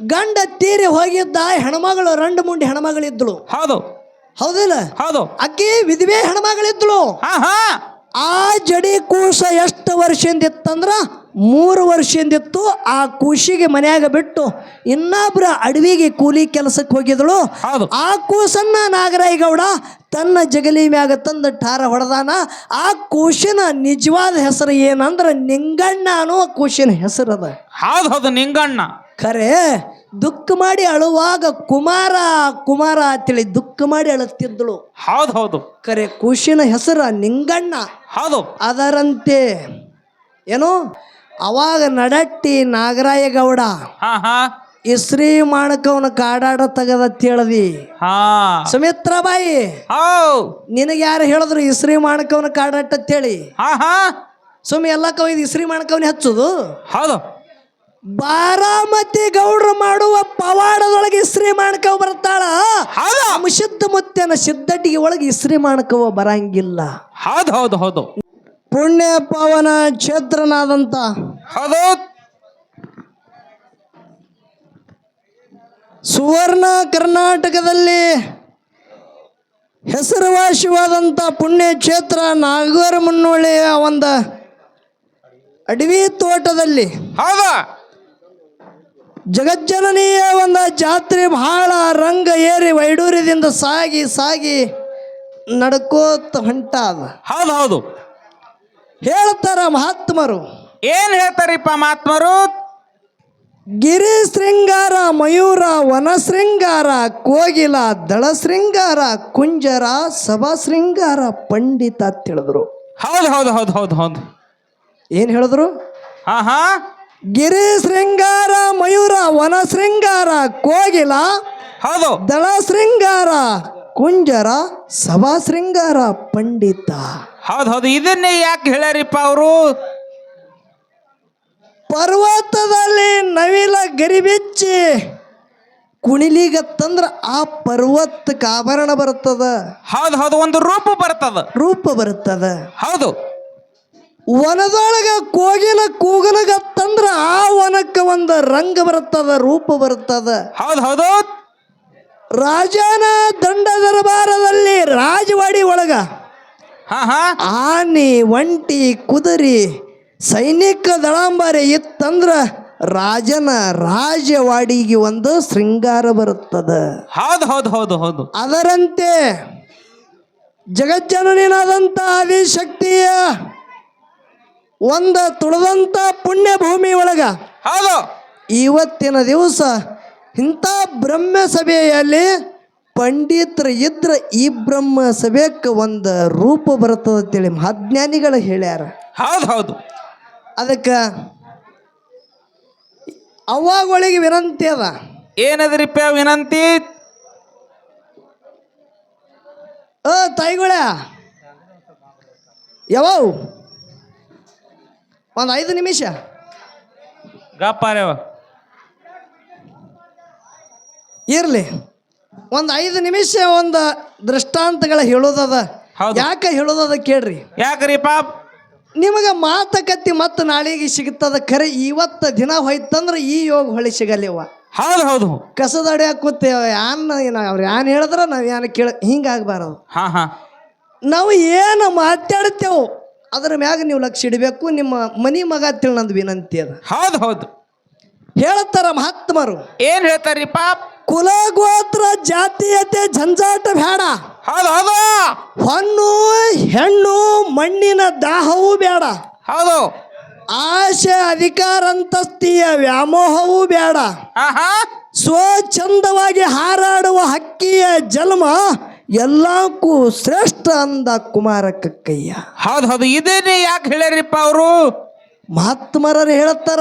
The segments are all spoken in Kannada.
ಗಂಡ ತೀರಿ ಹೋಗಿದ್ದ ಹೆಣ್ಮಗಳು ರಂಡು ಮುಂಡಿ ಹೆಣ್ಮಗಳಿದ್ಳು. ಹೌದು. ಹೌದಿಲ್ಲ? ಹೌದು. ಅಕ್ಕಿ ವಿಧವೆ ಹೆಣ್ಮಗಳಿದ್ಳು. ಹಾ ಹಾ ಆ ಜಡಿ ಕೂಸ ಎಷ್ಟು ವರ್ಷದಿಂದ ಇತ್ತಂದ್ರ ಮೂರು ವರ್ಷದಿಂದ ಇತ್ತು ಆ ಕೂಸಿಗೆ ಮನೆಯಾಗ ಬಿಟ್ಟು ಇನ್ನೊಬ್ರ ಅಡವಿಗೆ ಕೂಲಿ ಕೆಲಸಕ್ಕೆ ಹೋಗಿದಳು. ಹೌದು. ಆ ಕೂಸನ್ನ ನಾಗರಾಯಗೌಡ ತನ್ನ ಜಗಲಿ ಮ್ಯಾಗ ತಂದು ಠಾರ ಹೊಡೆದಾನ. ಆ ಕೂಸಿನ ನಿಜವಾದ ಹೆಸರು ಏನಂದ್ರ ನಿಂಗಣ್ಣ ಅನ್ನೋ ಕೂಸಿನ ಹೆಸರದ ಹೌದು ಹೌದು ನಿಂಗಣ್ಣ. ಖರೆ ದುಃಖ ಮಾಡಿ ಅಳುವಾಗ ಕುಮಾರ ಕುಮಾರ ಅಂತೇಳಿ ದುಃಖ ಮಾಡಿ ಅಳುತ್ತಿದ್ದಳು ಹೌದು ಹೌದು. ಖರೆ ಖುಷಿನ ಹೆಸರ ನಿಂಗಣ್ಣ. ಹೌದು. ಅದರಂತೆ ಏನು? ಅವಾಗ ನಡಟ್ಟಿ ನಾಗರಾಯಗೌಡ. ಹಾ ಹಾ. ಇಸ್ರಿ ಮಾಣಕವನ ಕಾಡಾಡ ತೆಗದ ತಿಳಿದಿ ಹಾ. ಸುಮಿತ್ರಾಬಾಯಿ ಹೌ. ನಿನಗೆ ಯಾರು ಹೇಳಿದ್ರು ಇಸ್ರಿ ಮಾಣಕವನ ಕಾಡಾಟ ಅಂತೇಳಿ? ಹಾ ಹಾ. ಸುಮ್ಮನೆ ಎಲ್ಲ ಕವಿದ ಇಸ್ರಿ ಮಾಣಕವನ ಹಚ್ಚುದು? ಹೌದು. ಬಾರಾಮತಿ ಗೌಡ್ರು ಮಾಡುವ ಪವಾಡದೊಳಗೆ ಇಸ್ರಿ ಮಾಡ್ಕವ ಬರ್ತಾಳ. ಶುದ್ಧ ಮುತ್ತನ ಸಿದ್ದಟಿಗೆ ಒಳಗೆ ಇಸ್ರಿ ಮಾಡ್ಕವ ಬರಂಗಿಲ್ಲ. ಹೌದು ಹೌದು ಹೌದು. ಪುಣ್ಯ ಪವನ ಕ್ಷೇತ್ರನಾದಂತ. ಹೌದು. ಸುವರ್ಣ ಕರ್ನಾಟಕದಲ್ಲಿ ಹೆಸರುವಾಸಿವಾದಂಥ ಪುಣ್ಯ ಕ್ಷೇತ್ರ ನಾಗರ ಮುನ್ನೋಳಿಯ ಒಂದು ಅಡವಿ ತೋಟದಲ್ಲಿ ಹೌದು. ಜಗಜ್ಜನನೀಯ ಒಂದು ಜಾತ್ರೆ ಬಹಳ ರಂಗ ಏರಿ ವೈಡೂರ್ಯದಿಂದ ಸಾಗಿ ಸಾಗಿ ನಡ್ಕೋತ ಹೊಂಟಾದ. ಹೌದು ಹೌದು. ಹೇಳ್ತಾರ ಮಹಾತ್ಮರು. ಏನ್ ಹೇಳ್ತಾರಿಪ್ಪ ಮಹಾತ್ಮರು? ಗಿರಿ ಶೃಂಗಾರ ಮಯೂರ ವನ ಶೃಂಗಾರ ಕೋಗಿಲ ದಳ ಶೃಂಗಾರ ಕುಂಜರ ಸಭಾ ಶೃಂಗಾರ ಪಂಡಿತ ತಿಳಿದ್ರು ಹೇಳಿದ್ರು. ಹೌದು ಹೌದು ಹೌದು ಹೌದು ಹೌದು. ಏನ್ ಹೇಳಿದ್ರು? ಹಾ ಹಾ ಗಿರಿ ಶೃಂಗಾರ ಮಯೂರ ವನ ಶೃಂಗಾರ ಕೋಗಿಲ ಹೌದು. ದಳ ಶೃಂಗಾರ ಕುಂಜರ ಸಭಾ ಶೃಂಗಾರ ಪಂಡಿತ. ಹೌದು ಹೌದು. ಇದನ್ನೇ ಯಾಕೆ ಹೇಳ್ಯಾರಿಪ್ಪ ಅವರು? ಪರ್ವತದಲ್ಲಿ ನವಿಲ ಗರಿಬಿಚ್ಚಿ ಕುಣಿಲಿಗತ್ತಂದ್ರ ಆ ಪರ್ವತಕ್ಕೆ ಆಭರಣ ಬರ್ತದ ಹೌದು ಹೌದು. ಒಂದು ರೂಪ ಬರ್ತದ. ರೂಪ ಬರ್ತದ ಹೌದು. ವನದೊಳಗ ಕೋಗಿಲ ಕೂಗಲಗತ್ತಂದ್ರ ಆ ವನಕ್ಕೆ ಒಂದು ರಂಗ ಬರುತ್ತದ ರೂಪ ಬರುತ್ತದ. ಹೌದು ಹೌದು ರಾಜನ ದಂಡ ದರಬಾರದಲ್ಲಿ ರಾಜವಾಡಿ ಒಳಗ ಹಾ ಹಾ. ಆನೆ ಒಂಟಿ ಕುದುರೆ ಸೈನಿಕ ದಳಾಂಬಾರಿ ಇತ್ತಂದ್ರ ರಾಜನ ರಾಜವಾಡಿಗೆ ಒಂದು ಶೃಂಗಾರ ಬರುತ್ತದ. ಹೌದು ಹೌದು ಹೌದು ಹೌದು. ಅದರಂತೆ ಜಗಜ್ಜನನಿನಾದಂಥ ಆದಿಶಕ್ತಿಯ ಒಂದು ತುಳದಂತ ಪುಣ್ಯ ಭೂಮಿ ಒಳಗ ಹೌದು. ಇವತ್ತಿನ ದಿವಸ ಇಂಥ ಬ್ರಹ್ಮ ಸಭೆಯಲ್ಲಿ ಪಂಡಿತರು ಇದ್ರ ಈ ಬ್ರಹ್ಮ ಸಭೆಕ್ಕೆ ಒಂದು ರೂಪ ಬರ್ತದ ಅಂತೇಳಿ ಮಹಾಜ್ಞಾನಿಗಳು ಹೇಳ್ಯಾರ. ಹೌದು ಹೌದು. ಅದಕ್ಕೆ ಅವಾಗೊಳಗೆ ವಿನಂತಿ ಅದ. ಏನದ್ರಿಪ್ಪ ವಿನಂತಿ? ಅ ತಾಯಿಗಳ ಯಾವವು? ಒಂದು ಐದು ನಿಮಿಷ. ಗಪ್ಪಾರ್ಯವ ಇರಲಿ. ಒಂದು ಐದು ನಿಮಿಷ ಒಂದು ದೃಷ್ಟಾಂತಗಳ ಹೇಳೋದದ. ಹೌದು. ಯಾಕೆ ಹೇಳೋದದ ಕೇಳ್ರಿ. ಯಾಕ್ರಿಪ್ಪ ನಿಮಗೆ ಮಾತುಕತೆ ಮತ್ತೆ ನಾಳೆಗೆ ಸಿಗುತ್ತದ ಖರೆ ಇವತ್ತು ದಿನ ಹೋಯ್ತಂದ್ರೆ ಈ ಯೋಗ ಹೊಳಿ ಸಿಗಲಿವ. ಹೌದು ಹೌದು. ಕಸದ ಹಾಕುತ್ತೆ ಯಾನ್ ಏನ ಅವ್ರು ಯಾನ್ ಹೇಳಿದ್ರೆ ನಾವು ಯಾನ್ ಕೇಳ ಹಿಂಗಾಗಬಾರದು ಹಾ ಹಾ. ನಾವು ಏನು ಮಾತಾಡ್ತೇವೆ ಅದ್ರ ಮ್ಯಾಗ ನೀವು ಲಕ್ಷ ಇಡಬೇಕು ನಿಮ್ಮ ಮನಿ ಮಗ ತಿಳಿ ನಂದು ವಿನಂತಿ ಅದ. ಹೌದು ಹೌದು. ಹೇಳ್ತಾರ ಮಹಾತ್ಮರು. ಏನ್ ಹೇಳ್ತಾರಿಪ್ಪ ಕುಲ ಗೋತ್ರ ಜಾತೀಯತೆ ಜಂಜಾಟ ಬೇಡ ಹೌದು ಹೌದು. ಹೊನ್ನು ಹೆಣ್ಣು ಮಣ್ಣಿನ ದಾಹವೂ ಬೇಡ ಹೌದು. ಆಶೆ ಅಧಿಕಾರ ಅಂತಸ್ತಿಯ ವ್ಯಾಮೋಹವೂ ಬೇಡ ಹಾ ಹಾ ಸ್ವಚ್ಛಂದವಾಗಿ ಹಾರಾಡುವ ಹಕ್ಕಿಯ ಜನ್ಮ ಎಲ್ಲಕ್ಕೂ ಶ್ರೇಷ್ಠ ಅಂದ ಕುಮಾರ ಕಕ್ಕಯ್ಯ ಹೌದು ಹೌದು. ಇದೇನೆ ಯಾಕೆ ಹೇಳ್ಯಾರಿಪ್ಪ ಅವರು? ಮಹಾತ್ಮರರು ಹೇಳುತ್ತಾರ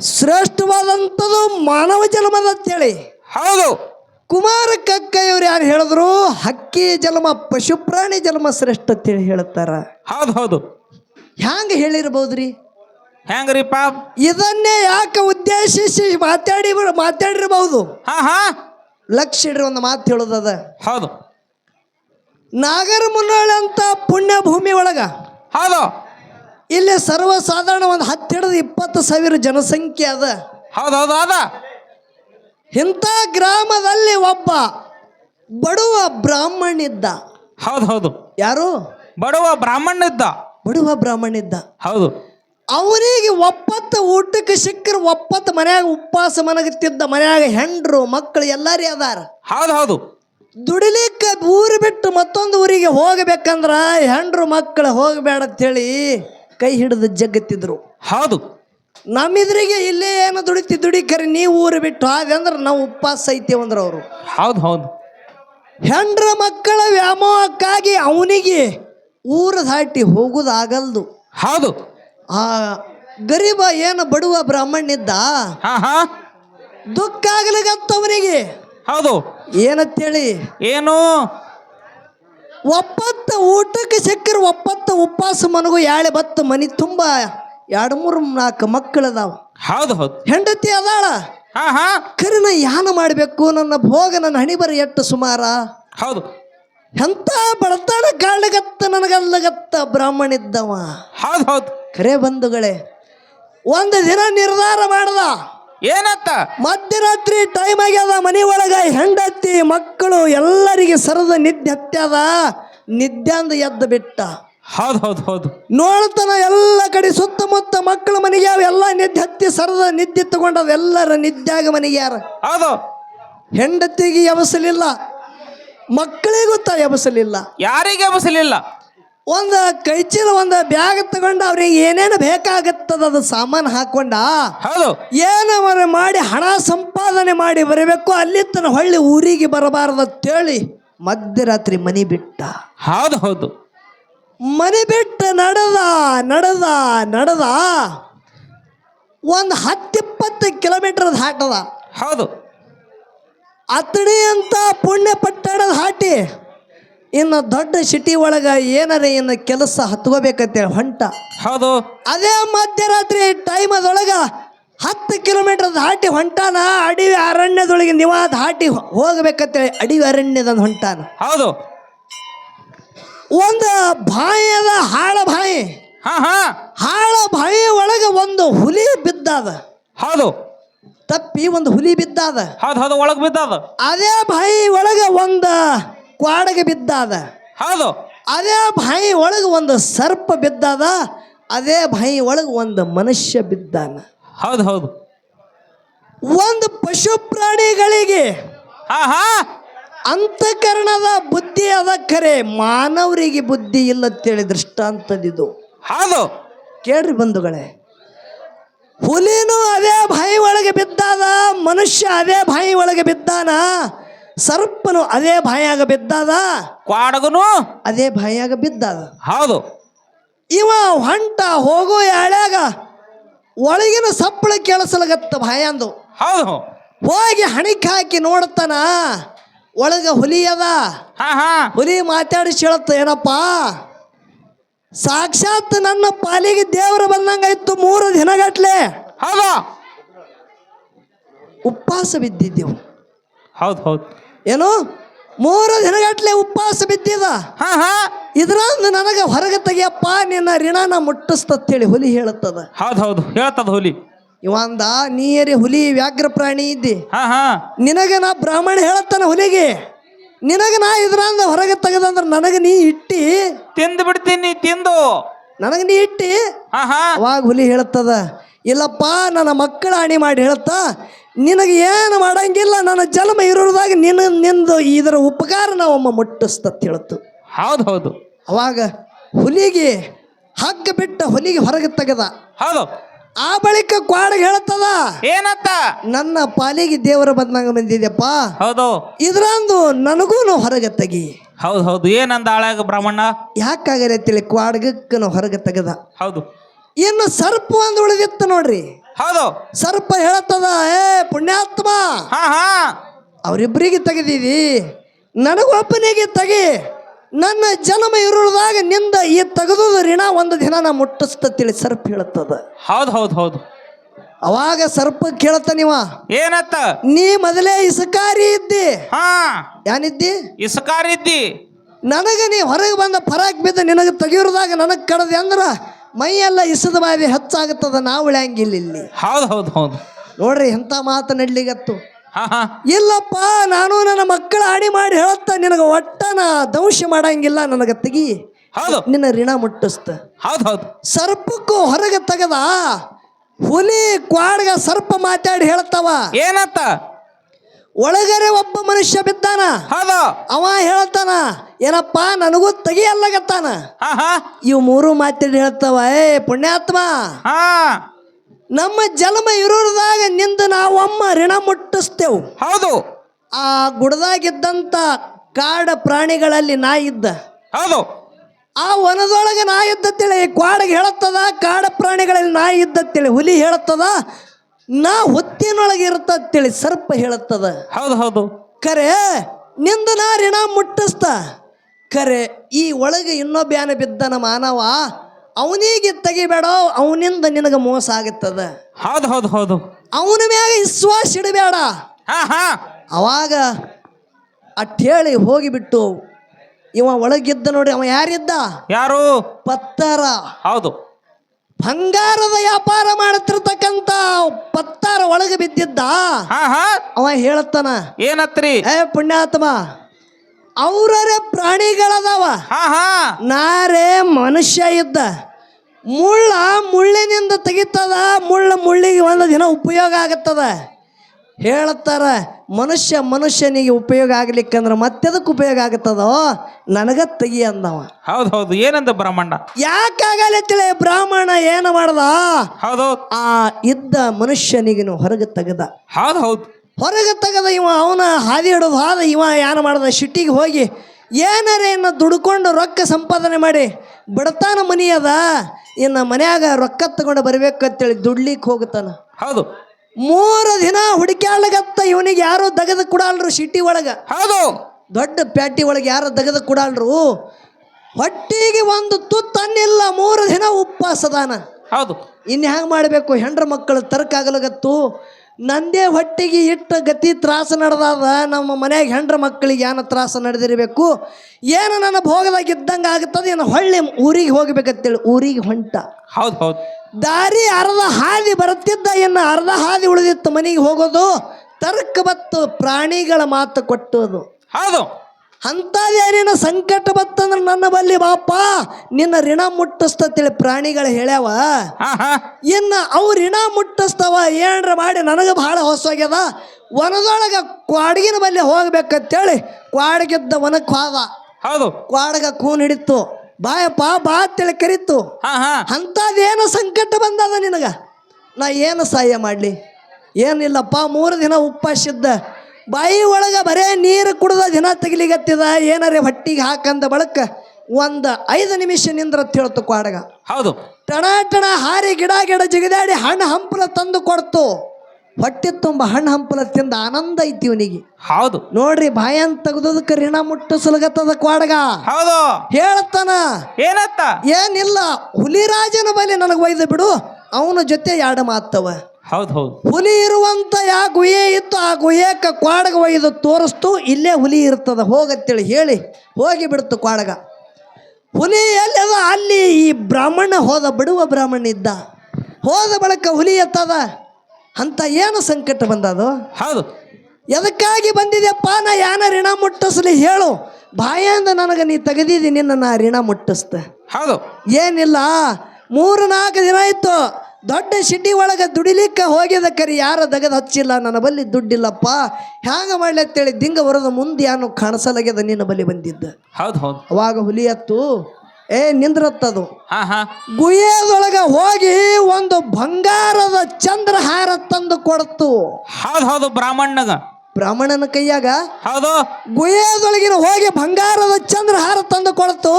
ಶ್ರೇಷ್ಠವಾದಂಥದ್ದು ಮಾನವ ಜನ್ಮದ ಅಂತೇಳಿ ಹೌದು. ಕುಮಾರ ಕಕ್ಕಯ್ಯವ್ರು ಯಾರು ಹೇಳಿದ್ರು? ಹಕ್ಕಿ ಜನ್ಮ ಪಶು ಪ್ರಾಣಿ ಜನ್ಮ ಶ್ರೇಷ್ಠ ಅಂತೇಳಿ ಹೇಳುತ್ತಾರ. ಹೌದು ಹೌದು. ಹ್ಯಾಂಗ ಹೇಳಿರ್ಬೋದ್ರಿ? ಹೆಂಗ್ರಿಪ್ಪ ಇದನ್ನೇ ಯಾಕೆ ಉದ್ದೇಶಿಸಿ ಮಾತಾಡಿ ಮಾತಾಡಿರ್ಬಹುದು? ಹಾ ಹಾ. ಲಕ್ಷ ಇಡ್ರಿ ಒಂದು ಮಾತು ಹೇಳೋದದ ಹೌದು. ನಾಗರ ಮುನ್ನೋಳಿ ಅಂತ ಪುಣ್ಯ ಭೂಮಿ ಒಳಗ ಹೌದು. ಇಲ್ಲಿ ಸರ್ವಸಾಧಾರಣ ಒಂದು ಹತ್ತು ಹಿಡಿದು ಇಪ್ಪತ್ತು ಸಾವಿರ ಜನಸಂಖ್ಯೆ ಅದ. ಹೌದು ಹೌದು ಅದ ಇಂಥ ಗ್ರಾಮದಲ್ಲಿ ಒಬ್ಬ ಬಡವ ಬ್ರಾಹ್ಮಣ ಇದ್ದ ಹೌದು ಹೌದು. ಯಾರು? ಬಡವ ಬ್ರಾಹ್ಮಣ ಇದ್ದ ಬಡವ ಬ್ರಾಹ್ಮಣ ಇದ್ದ ಹೌದು. ಅವನಿಗೆ ಒಪ್ಪತ್ತು ಊಟಕ್ಕೆ ಸಿಕ್ಕರು ಒಪ್ಪತ್ತು ಮನ್ಯಾಗ ಉಪವಾಸ ಮನಗತ್ತಿದ್ದ ಮನ್ಯಾಗ ಹೆಂಡ್ರು ಮಕ್ಕಳು ಎಲ್ಲರೂ ಅದಾರ. ಹೌದು ಹೌದು. ದುಡಿಲಿಕ್ಕೆ ಊರು ಬಿಟ್ಟು ಮತ್ತೊಂದು ಊರಿಗೆ ಹೋಗ್ಬೇಕಂದ್ರ ಹೆಂಡ್ರು ಮಕ್ಕಳು ಹೋಗಬೇಡ ಅಂತೇಳಿ ಕೈ ಹಿಡಿದು ಜಗ್ಗತ್ತಿದ್ರು. ಹೌದು. ನಮ್ಮಿದ್ರಿಗೆ ಇಲ್ಲೇ ಏನು ದುಡಿತಿ ದುಡಿಕರಿ ನೀವು ಊರು ಬಿಟ್ಟು ಹಾಗೆ ಅಂದ್ರೆ ನಾವು ಉಪವಾಸ ಐತೇವ್ ಅಂದ್ರೆ ಅವರು. ಹೌದು ಹೌದು. ಹೆಂಡ್ರ ಮಕ್ಕಳ ವ್ಯಾಮೋಹಕ್ಕಾಗಿ ಅವನಿಗೆ ಊರ ದಾಟಿ ಹೋಗುದಾಗಲ್ದು. ಹೌದು. ಆ ಗರೀಬ ಏನು ಬಡುವ ಬ್ರಾಹ್ಮಣ್ಣಿದ್ದ ಹಾ ಹಾ. ದುಃಖ ಆಗ್ಲಿಗತ್ತವನಿಗೆ ಹೌದು. ಏನಂತೇಳಿ? ಏನು? ಒಪ್ಪತ್ತ ಊಟಕ್ಕೆ ಸಿಕ್ಕರು ಒಪ್ಪತ್ತ ಉಪವಾಸ ಮನಗು ಯಾಳೆ ಬತ್ತ ಮನಿ ತುಂಬ ಎರಡು ಮೂರು ನಾಲ್ಕು ಮಕ್ಕಳದಾವ ಹೌದು ಹೌದು. ಹೆಂಡತಿ ಅದಾಳ. ಹಾ ಹಾ. ಕರಿನ ಯಾನ ಮಾಡಬೇಕು? ನನ್ನ ಭೋಗ ನನ್ನ ಹಣಿಬರ ಎಟ್ಟು ಸುಮಾರ? ಹೌದು. ಎಂಥ ಬಡತನ ಕಾಳಗತ್ತ ನನಗಲ್ಲಗತ್ತ ಬ್ರಾಹ್ಮಣ ಇದ್ದವ ಹೌದು ಹೌದು. ಕರೆ ಬಂಧುಗಳೇ ಒಂದು ದಿನ ನಿರ್ಧಾರ ಮಾಡ್ದ. ಏನತ್ತ? ಮಧ್ಯರಾತ್ರಿ ಟೈಮ್ ಆಗ್ಯದ ಮನೆ ಒಳಗ ಹೆಂಡತಿ ಮಕ್ಕಳು ಎಲ್ಲರಿಗೆ ಸರದ ನಿದ್ದೆ ಹತ್ಯದ ಅಂದ ಎದ್ದು ಬಿಟ್ಟ. ಹೌದು ಹೌದು ಹೌದು. ನೋಡ್ತನ ಎಲ್ಲ ಕಡೆ ಸುತ್ತಮುತ್ತ ಮಕ್ಕಳ ಮನೆಗೆ ಎಲ್ಲ ನಿದ್ದೆ ಹತ್ತಿ ಸರದ ನಿದ್ದೆ ತಗೊಂಡದ ಎಲ್ಲರ ನಿದ್ದ್ಯಾಗ ಮನೆಗೆ ಯಾರ ಹೌದು. ಹೆಂಡತಿಗೆ ಎಬಸಲಿಲ್ಲ ಮಕ್ಕಳಿಗೂ ತ ಎಬಸಲಿಲ್ಲ. ಯಾರಿಗೆ ಬಸಲಿಲ್ಲ ಒಂದು ಕೈಚೀಲ ಒಂದು ಬ್ಯಾಗ್ ತಗೊಂಡು ಅವ್ರಿಗೆ ಏನೇನು ಬೇಕಾಗತ್ತದ ಅದು ಸಾಮಾನು ಹಾಕೊಂಡ ಹೌದು. ಏನವರ ಮಾಡಿ ಹಣ ಸಂಪಾದನೆ ಮಾಡಿ ಬರಬೇಕು ಅಲ್ಲಿ ತನ ಹೊಳ್ಳಿ ಊರಿಗೆ ಬರಬಾರದು ಅಂತೇಳಿ ಮಧ್ಯರಾತ್ರಿ ಮನಿ ಬಿಟ್ಟ. ಹೌದು ಹೌದು. ಮನೆ ಬಿಟ್ಟ ನಡೆದ ನಡೆದ ನಡೆದ ಒಂದು ಹತ್ತಿಪ್ಪತ್ತು ಕಿಲೋಮೀಟರ್ ಹಾಟದ ಹೌದು. ಅತಡಿ ಅಂತ ಪುಣ್ಯ ಪಟ್ಟಣದ ಹಾಟಿ. ಇನ್ನು ದೊಡ್ಡ ಸಿಟಿ ಒಳಗೆ ಏನಾರ ಇನ್ನು ಕೆಲಸ ಹತ್ಕೋಬೇಕಂತೇಳಿ ಹೊಂಟ. ಹೌದು. ಅದೇ ಮಧ್ಯರಾತ್ರಿ ಟೈಮ್ ಅದೊಳಗ ಹತ್ತು ಕಿಲೋಮೀಟರ್ ದಾಟಿ ಹೊಂಟಾನ ಅಡವಿ ಅರಣ್ಯದೊಳಗೆ ನಿವಾ ದಾಟಿ ಹೋಗ್ಬೇಕಂತೇಳಿ ಅಡವಿ ಅರಣ್ಯದ ಹೊಂಟಾನ. ಹೌದು. ಒಂದು ಬಾಯಿ ಅದ ಹಾಳ ಬಾಯಿ. ಹಾ ಹಾ. ಹಾಳ ಬಾಯಿ ಒಳಗೆ ಒಂದು ಹುಲಿ ಬಿದ್ದಾದ. ಹೌದು. ತಪ್ಪಿ ಒಂದು ಹುಲಿ ಬಿದ್ದಾದ. ಹೌದು ಹೌದು ಒಳಗೆ ಬಿದ್ದಾದ. ಅದೇ ಬಾಯಿ ಒಳಗೆ ಒಂದು ಕ್ವಾಡಗೆ ಬಿದ್ದಾದ. ಹೌದು. ಅದೇ ಬಾಯಿ ಒಳಗೆ ಒಂದು ಸರ್ಪ ಬಿದ್ದಾದ ಅದೇ ಬಾಯಿ ಒಳಗೆ ಒಂದು ಮನುಷ್ಯ ಬಿದ್ದಾನ. ಹೌದು ಹೌದು. ಒಂದು ಪಶು ಪ್ರಾಣಿಗಳಿಗೆ ಅಂತಕರಣದ ಬುದ್ಧಿ ಅದ ಖರೆ ಮಾನವರಿಗೆ ಬುದ್ಧಿ ಇಲ್ಲ ಅಂತೇಳಿ ದೃಷ್ಟಾಂತದಿದು ಹೌದು. ಕೇಳ್ರಿ ಬಂಧುಗಳೇ. ಹುಲಿನೂ ಅದೇ ಬಾಯಿ ಒಳಗೆ ಬಿದ್ದಾದ ಮನುಷ್ಯ ಅದೇ ಬಾಯಿ ಒಳಗೆ ಬಿದ್ದಾನ ಸರ್ಪನು ಅದೇ ಬಾಯಾಗ ಬಿದ್ದಾದ? ಕ್ವಾಡಗನು ಅದೇ ಬಾಯಾಗ ಬಿದ್ದಾದ. ಹೌದು. ಇವ ಹೊಂಟ ಹೋಗೋ ಯಾಳ್ಯಾಗ ಒಳಗಿನ ಸಪ್ಪಳ ಕೇಳಿಸಲಗತ್ತ ಬಾಯಾಂದು ಹೌದು. ಹೋಗಿ ಹಣಿಕ್ ಹಾಕಿ ನೋಡ್ತಾನ ಒಳಗ ಹುಲಿ ಅದ. ಹಾ ಹಾ. ಹುಲಿ ಮಾತಾಡಿಸಿ ಹೇಳತ್ತ ಏನಪ್ಪ? ಸಾಕ್ಷಾತ್ ನನ್ನ ಪಾಲಿಗೆ ದೇವರು ಬಂದಂಗಾಯ್ತು ಮೂರು ದಿನಗಟ್ಲೆ. ಹೌದು. ಉಪವಾಸ ಬಿದ್ದಿದ್ದೆವು. ಹೌದು ಹೌದು. ಏನು ಮೂರು ದಿನಗಟ್ಲೆ ಉಪವಾಸ ಬಿದ್ದಿದ. ಹಾ ಹಾ. ಇದ್ರಂದು ನನಗೆ ಹೊರಗೆ ತೆಗಿಯಪ್ಪ ನಿನ್ನ ಋಣನ ಮುಟ್ಟಿಸ್ತತ್ತೇಳಿ ಹುಲಿ ಹೇಳುತ್ತದ. ಹೌದು ಹೌದು. ಹೇಳ್ತದ ಹುಲಿ. ಇವಂದ ನೀರಿ ಹುಲಿ ವ್ಯಾಘ್ರ ಪ್ರಾಣಿ ಇದ್ದಿ. ಹಾ ಹಾ. ನಿನಗೆ ನಾ ಬ್ರಾಹ್ಮಣ ಹೇಳತ್ತಾನ ಹುಲಿಗೆ. ನಿನಗೆ ನಾ ಇದ್ರಂದ ಹೊರಗೆ ತೆಗೆದಂದ್ರೆ ನನಗೆ ನೀ ಇಟ್ಟಿ. ತಿಂದು ಬಿಡ್ತೀನಿ ತಿಂದು. ನನಗೆ ನೀ ಇಟ್ಟಿ. ಹಾ ಹಾ. ಅವಾಗ ಹುಲಿ ಹೇಳುತ್ತದ ಇಲ್ಲಪ್ಪ ನನ್ನ ಮಕ್ಕಳ ಹಾನಿ ಮಾಡಿ ಹೇಳುತ್ತಾ ನಿನಗೆ ಏನು ಮಾಡಂಗಿಲ್ಲ ನನ್ನ ಜನ್ಮ ಇರೋದಾಗ ನಿನ್ನ ನಿಂದು ಇದರ ಉಪಕಾರ ನಾವಮ್ಮ ಮುಟ್ಟಿಸ್ತತ್ ಹೇಳುತ್ತು ಹೌದು ಹೌದು. ಅವಾಗ ಹುಲಿಗೆ ಹಗ್ಗ ಬಿಟ್ಟ ಹುಲಿಗೆ ಹೊರಗೆ ತೆಗೆದ. ಹೌದು. ಆ ಬಳಿಕ ಕ್ವಾಡ್ ಹೇಳ್ತದ ಏನತ್ತ? ನನ್ನ ಪಾಲಿಗೆ ದೇವರ ಬಂದಂಗ ಬಂದಿದೆಯಪ್ಪ. ಹೌದು. ಇದ್ರಂದು ನನಗೂ ಹೊರಗೆ ತೆಗಿ. ಹೌದು ಹೌದು. ಏನಂದ ಆಳಾಗ ಬ್ರಾಹ್ಮಣ? ಯಾಕಾಗಲೇ ತಿಳಿ ಕ್ವಾಡ್ಗಕ್ಕನು ಹೊರಗೆ ತೆಗೆದ. ಹೌದು. ಇನ್ನು ಸರ್ಪ ಒಂದು ಉಳಿದಿತ್ತು ನೋಡ್ರಿ. ಹೌದು. ಸರ್ಪ ಹೇಳತ್ತದ ಏ ಪುಣ್ಯಾತ್ಮ! ಹಾ ಹಾ. ಅವರಿಬ್ಬರಿಗೆ ತೆಗೆದಿದಿ. ನನಗೊಬ್ಬನಿಗೆ ತಗಿ. ನನ್ನ ಜನ್ಮ ಇರುಳದಾಗ ನಿಂದ ಈ ತೆಗೆದು ಋಣ ಒಂದು ದಿನ ನಾ ಮುಟ್ಟಿಸ್ತೇಳಿ ಸರ್ಪ ಹೇಳುತ್ತದ. ಹೌದು ಹೌದು ಹೌದು. ಅವಾಗ ಸರ್ಪ ಕೇಳತ್ತ ನೀವ? ಏನತ್ತ? ನೀ ಮೊದಲೇ ಇಸಕಾರಿ ಇದ್ದಿ. ಹಾ. ಯಾನಿದ್ದಿ? ಇಸ್ಕಾರಿದ್ದಿ ನನಗೆ ನೀ ಹೊರಗೆ ಬಂದ ಪರಾಕ್ ಬಿದ್ದ ನಿನಗೆ ತೆಗಿಯೋದಾಗ ನನಗೆ ಕಡದೆ ಅಂದ್ರ ಮೈಯೆಲ್ಲ ಇಸದ ಬಾವಿ ಹೆಚ್ಚಾಗುತ್ತದ ನಾವು ಉಳಿಯಂಗಿಲ್ಲ ಇಲ್ಲಿ. ಹೌದು ಹೌದು ಹೌದು. ನೋಡ್ರಿ ಎಂಥ ಮಾತು ನಡ್ಲಿಗತ್ತು. ಹಾ ಹಾ. ಇಲ್ಲಪ್ಪ ನಾನು ನನ್ನ ಮಕ್ಕಳ ಹಾಡಿ ಮಾಡಿ ಹೇಳತ್ತ ನಿನಗೆ ಒಟ್ಟನ ದಂಶ ಮಾಡಂಗಿಲ್ಲ ನನಗೆ ತೆಗಿ. ಹೌದು. ನಿನ್ನ ಋಣ ಮುಟ್ಟಿಸ್ತ. ಹೌದು ಹೌದು. ಸರ್ಪಕ್ಕೂ ಹೊರಗೆ ತೆಗದ ಹುಲಿ ಕ್ವಾಡ್ಗ ಸರ್ಪ ಮಾತಾಡಿ ಹೇಳ್ತಾವ ಏನತ್ತ? ಒಳಗರೆ ಒಬ್ಬ ಮನುಷ್ಯ ಬಿದ್ದಾನ? ಹೌದು. ಅವ ಹೇಳ್ತಾನ ಏನಪ್ಪ ನನಗೂ ತೆಗಿಯಲ್ಲಗತ್ತಾನ ಇವು ಮೂರು ಮಾತಾಡಿ ಹೇಳ್ತಾವ ಏ ಪುಣ್ಯಾತ್ಮ ಹಾ. ನಮ್ಮ ಜನ್ಮ ಇರೋದಾಗ ನಿಂದ ನಾವೊಮ್ಮ ಋಣ ಮುಟ್ಟಿಸ್ತೇವು. ಹೌದು. ಆ ಗುಡದಾಗಿದ್ದಂತ ಕಾಡ ಪ್ರಾಣಿಗಳಲ್ಲಿ ನಾ ಇದ್ದ. ಹೌದು. ಆ ವನದೊಳಗೆ ನಾ ಇದ್ದತ್ತೇಳಿ ಕ್ವಾಡಗೆ ಹೇಳುತ್ತದ ಕಾಡ ಪ್ರಾಣಿಗಳಲ್ಲಿ ನಾ ಇದ್ದತ್ತೇಳಿ ಹುಲಿ ಹೇಳುತ್ತದ ನಾ ಹೊತ್ತಿನೊಳಗೆ ತಿಳಿ ಸರ್ಪ ಹೇಳುತ್ತದ. ಹೌದು ಹೌದು. ಕರೆ ನಿಂದ ನಾ ಋಣ ಮುಟ್ಟಿಸ್ತ. ಕರೆ ಈ ಒಳಗೆ ಇನ್ನೊಬ್ಬ ಯಾನ ಬಿದ್ದನ ಮಾನವ ಅವನಿಗೆ ತೆಗಿಬೇಡ ಅವನಿಂದ ನಿನಗೆ ಮೋಸ ಆಗುತ್ತದ. ಹೌದು ಹೌದು ಹೌದು. ಅವನ ಮ್ಯಾಗ ವಿಶ್ವಾಸ ಇಡಬೇಡ. ಹಾ ಹಾ. ಅವಾಗ ಅಟ್ ಹೇಳಿ ಹೋಗಿಬಿಟ್ಟು ಇವ ಒಳಗಿದ್ದ ನೋಡಿ ಅವ ಯಾರಿದ್ದ? ಯಾರು? ಪತ್ತರ. ಹೌದು. ಬಂಗಾರದ ವ್ಯಾಪಾರ ಮಾಡತಿರ್ತಕ್ಕಂತ ಪತ್ತಾರ ಒಳಗೆ ಬಿದ್ದಿದ್ದ. ಅವ ಹೇಳತ್ತಾನ ಏನತ್ರಿ? ಏ ಪುಣ್ಯಾತ್ಮ ಅವ್ರೇ ಪ್ರಾಣಿಗಳದಾವ. ನಾರೇ ಮನುಷ್ಯ ಇದ್ದ. ಮುಳ್ಳ ಮುಳ್ಳಿನಿಂದ ತೆಗಿತದ ಮುಳ್ಳ ಮುಳ್ಳಿಗೆ ಒಂದು ದಿನ ಉಪಯೋಗ ಆಗತ್ತದ. ಹೇಳ್ತಾರ ಮನುಷ್ಯ ಮನುಷ್ಯನಿಗೆ ಉಪಯೋಗ ಆಗ್ಲಿಕ್ಕಂದ್ರೆ ಮತ್ತೆದಕ್ಕೆ ಉಪಯೋಗ ಆಗತ್ತದೋ? ನನಗ ತೆಗಿ ಅಂದವ. ಹೌದು ಹೌದು ಏನಂದ ಬ್ರಹ್ಮಾಂಡ? ತಿಳಿ ಬ್ರಾಹ್ಮಣ ಏನು ಮಾಡ್ದ? ಹೌದು ಆ ಇದ್ದ ಮನುಷ್ಯನಿಗೆ ಹೊರಗೆ ತೆಗೆದ. ಹೌದು ಹೌದು. ಹೊರಗೆ ತೆಗೆದ ಇವ ಅವನ ಹಾದಿ ಹಿಡಿದು ಹಾದ ಇವ ಏನು ಮಾಡ್ದ? ಸಿಟ್ಟಿಗೆ ಹೋಗಿ ಏನಾರ ಇನ್ನು ದುಡ್ಕೊಂಡು ರೊಕ್ಕ ಸಂಪಾದನೆ ಮಾಡಿ ಬಡತಾನ ಮನಿ ಅದ ಇನ್ನು ಮನ್ಯಾಗ ರೊಕ್ಕ ತಗೊಂಡು ಬರ್ಬೇಕಂತೇಳಿ ದುಡ್ಲಿಕ್ಕೆ ಹೋಗುತ್ತಾನ ಹೌದು. ಮೂರು ದಿನ ಹುಡುಕ್ಯಾಳಗತ್ತ ಇವನಿಗೆ ಯಾರು ದಗದ ಕೊಡಲ್ರು ಸಿಟಿ ಒಳಗೆ. ಹೌದು. ದೊಡ್ಡ ಪ್ಯಾಟಿ ಒಳಗೆ ಯಾರು ದಗದ ಕೊಡಲ್ರು ಹೊಟ್ಟಿಗೆ ಒಂದು ತುತ್ತನ್ನಿಲ್ಲ ಮೂರು ದಿನ ಉಪವಾಸದಾನ. ಹೌದು. ಇನ್ನು ಹ್ಯಾಂಗೆ ಮಾಡಬೇಕು? ಹೆಂಡ್ರ ಮಕ್ಕಳು ತರ್ಕಾಗಲಗತ್ತು. ನಂದೇ ಹೊಟ್ಟಿಗೆ ಇಟ್ಟ ಗತಿ ತ್ರಾಸ ನಡೆದಾದ ನಮ್ಮ ಮನೆಯಾಗ ಹೆಂಡ್ರ ಮಕ್ಕಳಿಗೆ ಏನು ತ್ರಾಸ ನಡೆದಿರಬೇಕು? ಏನು ನನ್ನ ಭೋಗದಾಗ ಇದ್ದಂಗೆ ಆಗುತ್ತದೆ ಏನು ಹೊಳ್ಳಿ ಊರಿಗೆ ಹೋಗ್ಬೇಕಂತೇಳಿ ಊರಿಗೆ ಹೊಂಟ. ಹೌದು ಹೌದು. ದಾರಿ ಅರ್ಧ ಹಾದಿ ಬರುತ್ತಿದ್ದ ಇನ್ನು ಅರ್ಧ ಹಾದಿ ಉಳಿದಿತ್ತು ಮನೆಗೆ ಹೋಗೋದು ತರ್ಕ ಬತ್ತು ಪ್ರಾಣಿಗಳ ಮಾತು ಕೊಟ್ಟೋದು. ಹೌದು. ಅಂಥದ್ದೇನೇನು ಸಂಕಟ ಬತ್ತಂದ್ರೆ ನನ್ನ ಬಲ್ಲಿ ಬಾಪ ನಿನ್ನ ಋಣ ಮುಟ್ಟಿಸ್ತೇಳಿ ಪ್ರಾಣಿಗಳು ಹೇಳ್ಯಾವ. ಇನ್ನು ಅವು ಋಣ ಮುಟ್ಟಿಸ್ತಾವ ಏನ್ರ ಮಾಡಿ ನನಗೆ ಭಾಳ ಹೊಸೋಗ್ಯದ ವನದೊಳಗೆ ಕ್ವಾಡಗಿನ ಬಲ್ಲಿ ಹೋಗ್ಬೇಕಂತೇಳಿ ಕ್ವಾಡಗಿದ್ದ ಒನಕ್ಕೆ ಹೋದ. ಹೌದು. ಕ್ವಾಡಗ ಕೂನ್ ಹಿಡಿತು. ಬಾಯಪ್ಪ ಬಾ ತಿಳಿ ಕರೀತು. ಅಂಥದ್ದೇನು ಸಂಕಟ ಬಂದದ ನಿನಗ? ನಾ ಏನು ಸಹಾಯ ಮಾಡಲಿ? ಏನಿಲ್ಲಪ್ಪ ಮೂರು ದಿನ ಉಪವಾಸಿದ್ದ ಬಾಯಿ ಒಳಗೆ ಬರೇ ನೀರು ಕುಡ್ದ ದಿನ ತೆಗಿಲಿಗತ್ತಿದ ಏನಾರೇ ಹೊಟ್ಟಿಗೆ ಹಾಕಂದ ಬಳಕ ಒಂದು ಐದು ನಿಮಿಷ ನಿಂದ್ರ ತಿಳ್ತು ಕ್ವಾಡಗ. ಹೌದು. ಟಣ ಟಣ ಹಾರಿ ಗಿಡ ಗಿಡ ಜಿಗಿದಾಡಿ ಹಣ್ಣು ಹಂಪಲ ತಂದು ಕೊಡ್ತು. ಹೊಟ್ಟೆ ತುಂಬ ಹಣ್ಣು ಹಂಪಲ ತಿಂದ ಆನಂದ ಐತಿ ಇವನಿಗೆ. ಹೌದು. ನೋಡ್ರಿ ಬಾಯನ್ ತೆಗ್ದದಕ್ಕೆ ಋಣ ಮುಟ್ಟಿಸಲ್ಗತ್ತದ ಕ್ವಾಡಗ. ಹೌದು. ಹೇಳ್ತಾನ. ಏನತ್ತ? ಏನಿಲ್ಲ ಹುಲಿರಾಜನ ಬಲಿ ನನಗೆ ಒಯ್ದು ಬಿಡು ಅವನ ಜೊತೆ ಎರಡು ಮಾತವ. ಹೌದು ಹೌದು. ಹುಲಿ ಇರುವಂತ ಯಾ ಗುಹೆ ಇತ್ತು ಆ ಗುಹೆಕ ಕ್ವಾಡಗ ಒಯ್ದು ತೋರಿಸ್ತು ಇಲ್ಲೇ ಹುಲಿ ಇರ್ತದ ಹೋಗತ್ತೇಳಿ ಹೇಳಿ ಹೋಗಿ ಬಿಡ್ತು ಕ್ವಾಡಗ. ಹುಲಿ ಎಲ್ಲದ? ಅಲ್ಲಿ ಈ ಬ್ರಾಹ್ಮಣ ಹೋದ ಬಿಡುವ ಬ್ರಾಹ್ಮಣ ಇದ್ದ. ಹೋದ ಬಳಿಕ ಹುಲಿ ಎತ್ತದ? ಅಂತ ಏನು ಸಂಕಟ ಬಂದದು? ಹೌದು. ಎದಕ್ಕಾಗಿ ಬಂದಿದೆಪ್ಪ ನಾ ಯಾನ ಋಣ ಮುಟ್ಟಿಸ್ಲಿ ಹೇಳು. ಬಾಯಿಂದ ನನಗೆ ನೀ ತೆಗೆದಿದ್ದೀನಿ ನಿನ್ನ ನಾ ಋಣ ಮುಟ್ಟಿಸ್ತೆ. ಹೌದು. ಏನಿಲ್ಲ ಮೂರು ನಾಲ್ಕು ದಿನ ಆಯ್ತು. ದೊಡ್ಡ ಸಿಟಿ ಒಳಗೆ ದುಡಿಲಿಕ್ಕೆ ಹೋಗಿದ ಕರಿ ಯಾರು ದಗದ ಹಚ್ಚಿಲ್ಲ ನನ್ನ ಬಲ್ಲಿ ದುಡ್ಡಿಲ್ಲಪ್ಪ. ಹ್ಯಾಂಗ ಮಾಡ್ಲಿ ಅಂತೇಳಿ ದಿಂಗ ಬರೋದು ಮುಂದೆ ಯಾನು ಕಾಣಿಸಲಾಗ್ಯದ ನಿನ್ನ ಬಳಿ ಬಂದಿದ್ದ. ಹೌದು ಹೌದು. ಅವಾಗ ಹುಲಿ ಹತ್ತು ಏ ನಿಂದ್ರತ್ತದು. ಹಾ ಹಾ. ಗುಹೆದೊಳಗೆ ಹೋಗಿ ಒಂದು ಬಂಗಾರದ ಚಂದ್ರ ಹಾರ ತಂದು ಕೊಡ್ತು. ಹೌದು ಹೌದು ಬ್ರಾಹ್ಮಣಗ ಬ್ರಾಹ್ಮಣನ ಕೈಯಾಗ? ಹೌದು. ಗುಹೆದೊಳಗಿನ ಹೋಗಿ ಬಂಗಾರದ ಚಂದ್ರ ಹಾರ ತಂದು ಕೊಡ್ತು.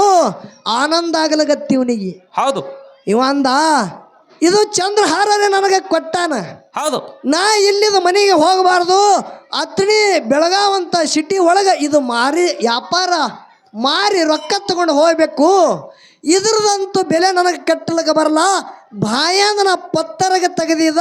ಆನಂದ ಆಗಲಗತ್ತಿ ಇವನಿಗೆ. ಹೌದು. ಇವ ಅಂದ ಇದು ಚಂದ್ರಹಾರನೇ ನನಗೆ ಕೊಟ್ಟಾನ. ಹೌದು. ನಾ ಇಲ್ಲಿದ ಮನೆಗೆ ಹೋಗಬಾರ್ದು. ಅತ್ಣಿ ಬೆಳಗಾವಂತ ಸಿಟಿ ಒಳಗೆ ಇದು ಮಾರಿ ವ್ಯಾಪಾರ ಮಾರಿ ರೊಕ್ಕ ತಗೊಂಡು ಹೋಗ್ಬೇಕು. ಇದ್ರದಂತೂ ಬೆಲೆ ನನಗೆ ಕಟ್ಟಲಿಕ್ಕೆ ಬರಲ್ಲ. ಬಾಯಾಂದ ನಾ ಪತ್ತರಗೆ ತೆಗೆದಿದ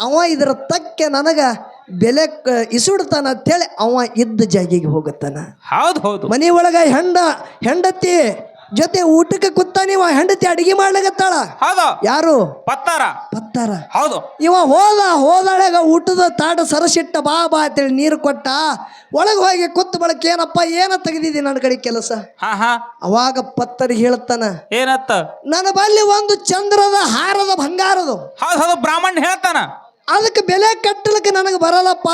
ಅವ ಇದರ ತಕ್ಕೆ ನನಗೆ ಬೆಲೆ ಕ- ಇಸುಡ್ತಾನ ಅಂತೇಳಿ ಅವ ಇದ್ದ ಜಾಗಿಗೆ ಹೋಗುತ್ತಾನ. ಹೌದು ಹೌದು. ಮನೆ ಒಳಗೆ ಹೆಂಡ ಹೆಂಡತಿ ಜೊತೆ ಊಟಕ್ಕೆ ಕುತ್ತ ನೀವ ಹೆಂಡತಿ ಅಡಿಗೆ ಮಾಡ್ಲಿಕತ್ತಾಳ? ಹೌದು. ಯಾರು? ಪತ್ತಾರ. ಪತ್ತಾರ. ಹೌದು. ಇವ ಹೋದ ಹೋದಾಳಾಗ ಊಟದ ತಾಟ ಸರಸಿಟ್ಟ ಬಾ ಬಾ ಅಂತೇಳಿ ನೀರು ಕೊಟ್ಟ ಒಳಗೆ ಹೋಗಿ ಕುತ್ತ ಬಳಕ ಏನಪ್ಪ ಏನ ತೆಗೆದಿದಿ ನನ್ನ ಕಡೆ ಕೆಲಸ? ಹಾ ಹಾ. ಅವಾಗ ಪತ್ತರಿ ಹೇಳ್ತಾನ ಏನತ್ತ? ನನ್ನ ಬಲ್ಲಿ ಒಂದು ಚಂದ್ರದ ಹಾರದ ಬಂಗಾರದು. ಹೌದು ಹೌದು ಬ್ರಾಹ್ಮಣ ಹೇಳ್ತಾನ. ಅದಕ್ಕೆ ಬೆಲೆ ಕಟ್ಟಲಿಕ್ಕೆ ನನಗೆ ಬರಲ್ಲಪ್ಪ.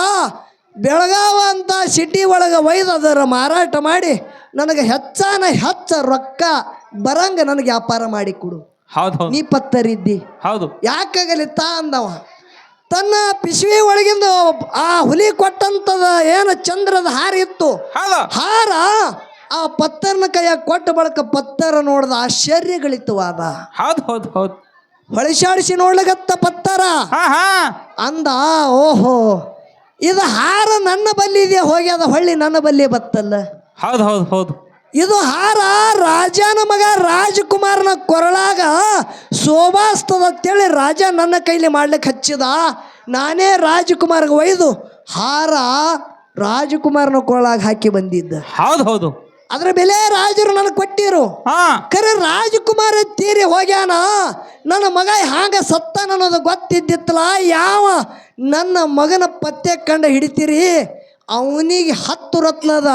ಬೆಳಗಾವ ಅಂತ ಸಿಟಿ ಒಳಗೆ ಒಯ್ದು ಅದರ ಮಾರಾಟ ಮಾಡಿ ನನಗೆ ಹೆಚ್ಚಾನ ಹೆಚ್ಚ ರೊಕ್ಕ ಬರಂಗ ನನಗೆ ವ್ಯಾಪಾರ ಮಾಡಿ ಕೊಡು. ಹೌದು ನೀ ಪತ್ತರಿದ್ದಿ. ಹೌದು. ಯಾಕಾಗಲಿ ತಾ ಅಂದವ. ತನ್ನ ಪಿಶವಿ ಒಳಗಿಂದ ಆ ಹುಲಿ ಕೊಟ್ಟಂತದ ಏನು ಚಂದ್ರದ ಹಾರ ಇತ್ತು. ಹೌದು. ಹಾರ ಆ ಪತ್ತರ್ನ ಕೈಯಾಗ ಕೊಟ್ಟ ಬಳಕ ಪತ್ತರ ನೋಡ್ದ ಆಶ್ಚರ್ಯಗಳಿತ್ತು ಅದ ಹೌದು ಹೌದು ಹೌದು. ಹೊಳಿಸಾಡಿಸಿ ನೋಡ್ಲಗತ್ತ ಪತ್ತರ. ಹಾ ಹಾ. ಅಂದ ಓಹೋ ಇದು ಹಾರ ನನ್ನ ಬಲ್ಲಿ ಇದೆಯಾ ಹೋಗ್ಯದ ಹೊಳ್ಳಿ ನನ್ನ ಬಲ್ಲಿ ಬತ್ತಲ್ಲ. ಹೌದು ಹೌದು ಹೌದು. ಇದು ಹಾರ ರಾಜನ ಮಗ ರಾಜಕುಮಾರನ ಕೊರಳಾಗ ಶೋಭಾಸ್ತದ ಅಂತೇಳಿ ರಾಜ ನನ್ನ ಕೈಲಿ ಮಾಡ್ಲಿಕ್ಕೆ ಹಚ್ಚಿದ. ನಾನೇ ರಾಜಕುಮಾರ್ಗೆ ಒಯ್ದು ಹಾರ ರಾಜಕುಮಾರನ ಕೊರಳಾಗ ಹಾಕಿ ಬಂದಿದ್ದ. ಹೌದು ಹೌದು. ಅದ್ರ ಬೆಲೆ ರಾಜರು ನನಗೆ ಕೊಟ್ಟಿರು. ಹಾ. ಖರೆ ರಾಜಕುಮಾರ ತೀರಿ ಹೋಗ್ಯಾನ. ನನ್ನ ಮಗ ಹಾಂಗ ಸತ್ತ ಅನ್ನೋದು ಗೊತ್ತಿದ್ದಿತ್ತಲ್ಲ ಯಾವ ನನ್ನ ಮಗನ ಪತ್ತೆ ಕಂಡು ಹಿಡಿತೀರಿ? ಅವನಿಗೆ ಹತ್ತು ರತ್ನದ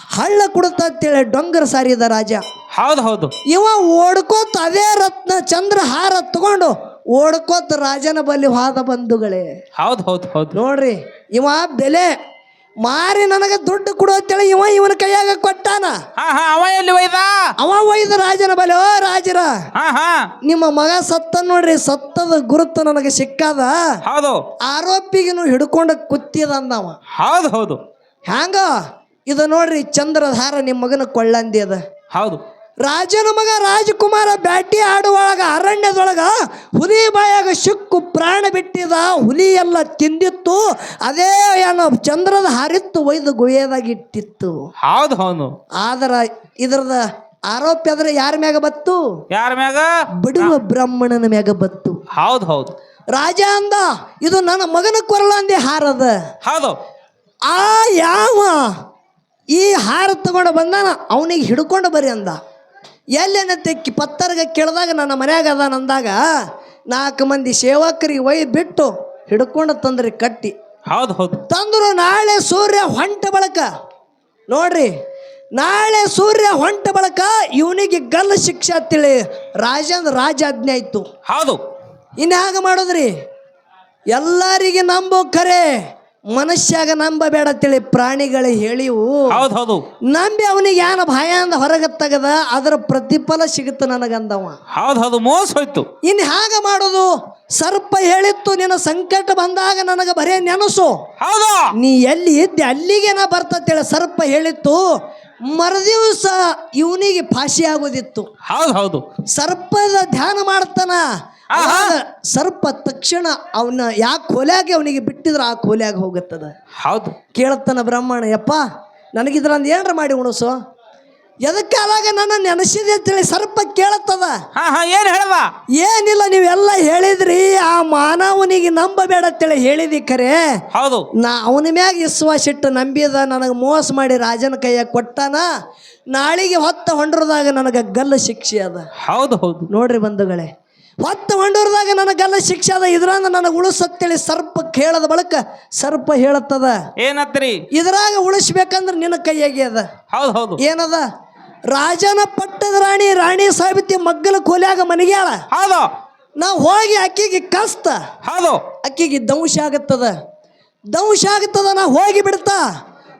ಹಳ್ಳ ಕೊಡುತ್ತ ಅಂತೇಳಿ ಡೊಂಗರ್ ಸಾರಿದ ರಾಜ. ಹೌದು ಹೌದು. ಇವ ಓಡ್ಕೋತ ಅದೇ ರತ್ನ ಚಂದ್ರ ಹಾರ ತಗೊಂಡು ಓಡ್ಕೋತ ರಾಜನ ಬಲ್ಲಿ ಹೋದ ಬಂಧುಗಳೇ. ಹೌದು ಹೌದು ಹೌದು. ನೋಡ್ರಿ ಇವ ಬೆಲೆ ಮಾರಿ ನನಗೆ ದುಡ್ಡು ಕೊಡು ಅಂತೇಳಿ ಇವ ಇವನ ಕೈಯಾಗ ಕೊಟ್ಟಾನ. ಹಾ ಹಾ ಅವ ಎಲ್ಲಿ ಒಯ್ದ? ಅವ ಒಯ್ದ ರಾಜನ ಬಲಿ ಓ ರಾಜರ. ಹಾ ಹಾ. ನಿಮ್ಮ ಮಗ ಸತ್ತ ನೋಡ್ರಿ ಸತ್ತದ ಗುರುತು ನನಗೆ ಸಿಕ್ಕಾದ. ಹೌದು. ಆರೋಪಿಗಿನು ಹಿಡ್ಕೊಂಡು ಕುತ್ತಿದ ಅಂದವ. ಹೌದು ಹೌದು. ಹ್ಯಾಂಗ? ಇದು ನೋಡ್ರಿ ಚಂದ್ರಧಾರ ಹಾರ ನಿಮ್ಮ ಮಗನ ಕೊಳ್ಳಂದಿ ಅದ. ಹೌದು. ರಾಜನ ಮಗ ರಾಜಕುಮಾರ ಬ್ಯಾಟಿ ಆಡುವಾಗ ಅರಣ್ಯದೊಳಗ ಹುಲಿ ಬಾಯಾಗ ಸಿಕ್ಕು ಪ್ರಾಣ ಬಿಟ್ಟಿದ ಹುಲಿ ಎಲ್ಲ ತಿಂದಿತ್ತು ಅದೇ ಏನೋ ಚಂದ್ರದ ಹಾರಿತ್ತು ಒಯ್ದು ಗುಹೆದಾಗ ಇಟ್ಟಿತ್ತು. ಹೌದು ಹೌದು. ಆದ್ರ ಇದ್ರದ ಆರೋಪ ಆದ್ರೆ ಯಾರ ಮ್ಯಾಗ ಬತ್ತು? ಯಾರ ಮ್ಯಾಗ? ಬಿಡುವ ಬ್ರಾಹ್ಮಣನ ಮ್ಯಾಗ ಬತ್ತು. ಹೌದು ಹೌದು. ರಾಜ ಅಂದ ಇದು ನನ್ನ ಮಗನ ಕೊರಳ ಅಂದೆ ಹಾರದ. ಹೌದು. ಆ ಯಾವ ಈ ಹಾರ ತಗೊಂಡು ಬಂದಾನ ಅವನಿಗೆ ಹಿಡ್ಕೊಂಡು ಬರ್ರಿ ಅಂದ. ಎಲ್ಲೇನತ್ತೆ ತೆಕ್ಕಿ ಪತ್ತರ್ಗ ಕೇಳಿದಾಗ ನನ್ನ ಮನ್ಯಾಗ ಅದಾನಂದಾಗ ನಾಲ್ಕು ಮಂದಿ ಸೇವಕರಿಗೆ ಒಯ್ದು ಬಿಟ್ಟು ಹಿಡ್ಕೊಂಡು ತಂದ್ರಿ ಕಟ್ಟಿ. ಹೌದು ಹೌದು. ತಂದ್ರು ನಾಳೆ ಸೂರ್ಯ ಹೊಂಟ ಬಳಕ. ನೋಡ್ರಿ ನಾಳೆ ಸೂರ್ಯ ಹೊಂಟ ಬಳಕ ಇವನಿಗೆ ಗಲ್ಲ ಶಿಕ್ಷೆ ಅಂತೇಳಿ ರಾಜಂದ್ರ ರಾಜಾಜ್ಞೆ ಆಯ್ತು. ಹೌದು. ಇನ್ನು ಹಾಗೆ ಮಾಡೋದ್ರಿ? ಎಲ್ಲರಿಗೆ ನಂಬೋ ಖರೆ ಮನುಷ್ಯಾಗ ನಂಬಬೇಡ ತಿಳಿ ಪ್ರಾಣಿಗಳು ಹೇಳಿವು. ಹೌದು ಹೌದು ನಂಬಿ ಅವನಿಗೆ ಯಾನ ಭಯ ಅಂದ ಹೊರಗೆ ತೆಗದ ಅದರ ಪ್ರತಿಫಲ ಸಿಗುತ್ತೆ ನನಗಂದವ. ಹೌದು ಹೌದು ಮೋಸ ಹೋಯ್ತು. ಇನ್ನು ಹಾಗೆ ಮಾಡೋದು? ಸರ್ಪ ಹೇಳಿತ್ತು ನಿನ್ನ ಸಂಕಟ ಬಂದಾಗ ನನಗೆ ಬರೇ ನೆನಸು. ಹೌದು. ನೀ ಎಲ್ಲಿ ಇದ್ದೆ ಅಲ್ಲಿಗೆ ನಾ ಬರ್ತೇಳಿ ಸರ್ಪ ಹೇಳಿತ್ತು. ಮರುದಿವಸ ಇವನಿಗೆ ಫಾಶಿ ಆಗೋದಿತ್ತು ಹೌದು ಹೌದು ಸರ್ಪದ ಧ್ಯಾನ ಮಾಡ್ತಾನ. ಸರ್ಪ ತಕ್ಷಣ ಅವನ ಯಾ ಕೊಲೆಯಾಗೆ ಅವನಿಗೆ ಬಿಟ್ಟಿದ್ರ ಆ ಕೊಲೆಯಾಗಿ ಹೋಗುತ್ತದ. ಹೌದು. ಕೇಳುತ್ತಾನ ಬ್ರಾಹ್ಮಣ ಯಪ್ಪ ನನಗಿದ್ರಂದ ಏನ್ರ ಮಾಡಿ ಉಣಸು? ಎದಕ್ಕಾದಾಗ ನನ್ನ ನೆನಸಿದೆ ಅಂತೇಳಿ ಸರ್ಪ ಕೇಳತ್ತದ? ಏನ್ ಹೇಳುವ ಏನಿಲ್ಲ ನೀವೆಲ್ಲ ಹೇಳಿದ್ರಿ ಆ ಮಾನವನಿಗೆ ನಂಬಬೇಡ ಅಂತೇಳಿ ಹೇಳಿದಿ ಖರೆ ಹೌದು. ನಾ ಅವನ ಮ್ಯಾಗ ವಿಶ್ವಾಸ ಇಟ್ಟು ನಂಬಿದ ನನಗೆ ಮೋಸ ಮಾಡಿ ರಾಜನ ಕೈಯ ಕೊಟ್ಟಾನ. ನಾಳಿಗೆ ಹೊತ್ತ ಹೊಂಡ್ರದಾಗ ನನಗೆ ಗಲ್ಲ ಶಿಕ್ಷೆ ಅದ. ಹೌದು ಹೌದು. ನೋಡ್ರಿ ಬಂಧುಗಳೇ ಹೊತ್ತ ಹೊಂಡೂರ್ದಾಗ ನನಗೆಲ್ಲ ಶಿಕ್ಷೆ ಅದ. ಇದ್ರಾಗ ನನಗೆ ಉಳಿಸತ್ತೇಳಿ ಸರ್ಪ ಕೇಳದ ಬಳಕ ಸರ್ಪ ಹೇಳತ್ತದ ಏನತ್ರಿ? ಇದ್ರಾಗ ಉಳಿಸ್ಬೇಕಂದ್ರೆ ನಿನ್ನ ಕೈಯಾಗೆ ಅದ. ಹೌದು ಹೌದು. ಏನದ? ರಾಜನ ಪಟ್ಟದ ರಾಣಿ ರಾಣಿ ಸಾಬಿತಿ ಮಗ್ಗಲ ಕೋಲ್ಯಾಗ ಮನೆಗ್ಯಾಳ. ಹೌದು. ನಾ ಹೋಗಿ ಅಕ್ಕಿಗೆ ಕಸ್ತ ಹೌದು. ಅಕ್ಕಿಗೆ ದಂಶ ಆಗತ್ತದ. ದಂಶ ಆಗತ್ತದ ನಾ ಹೋಗಿ ಬಿಡ್ತಾ.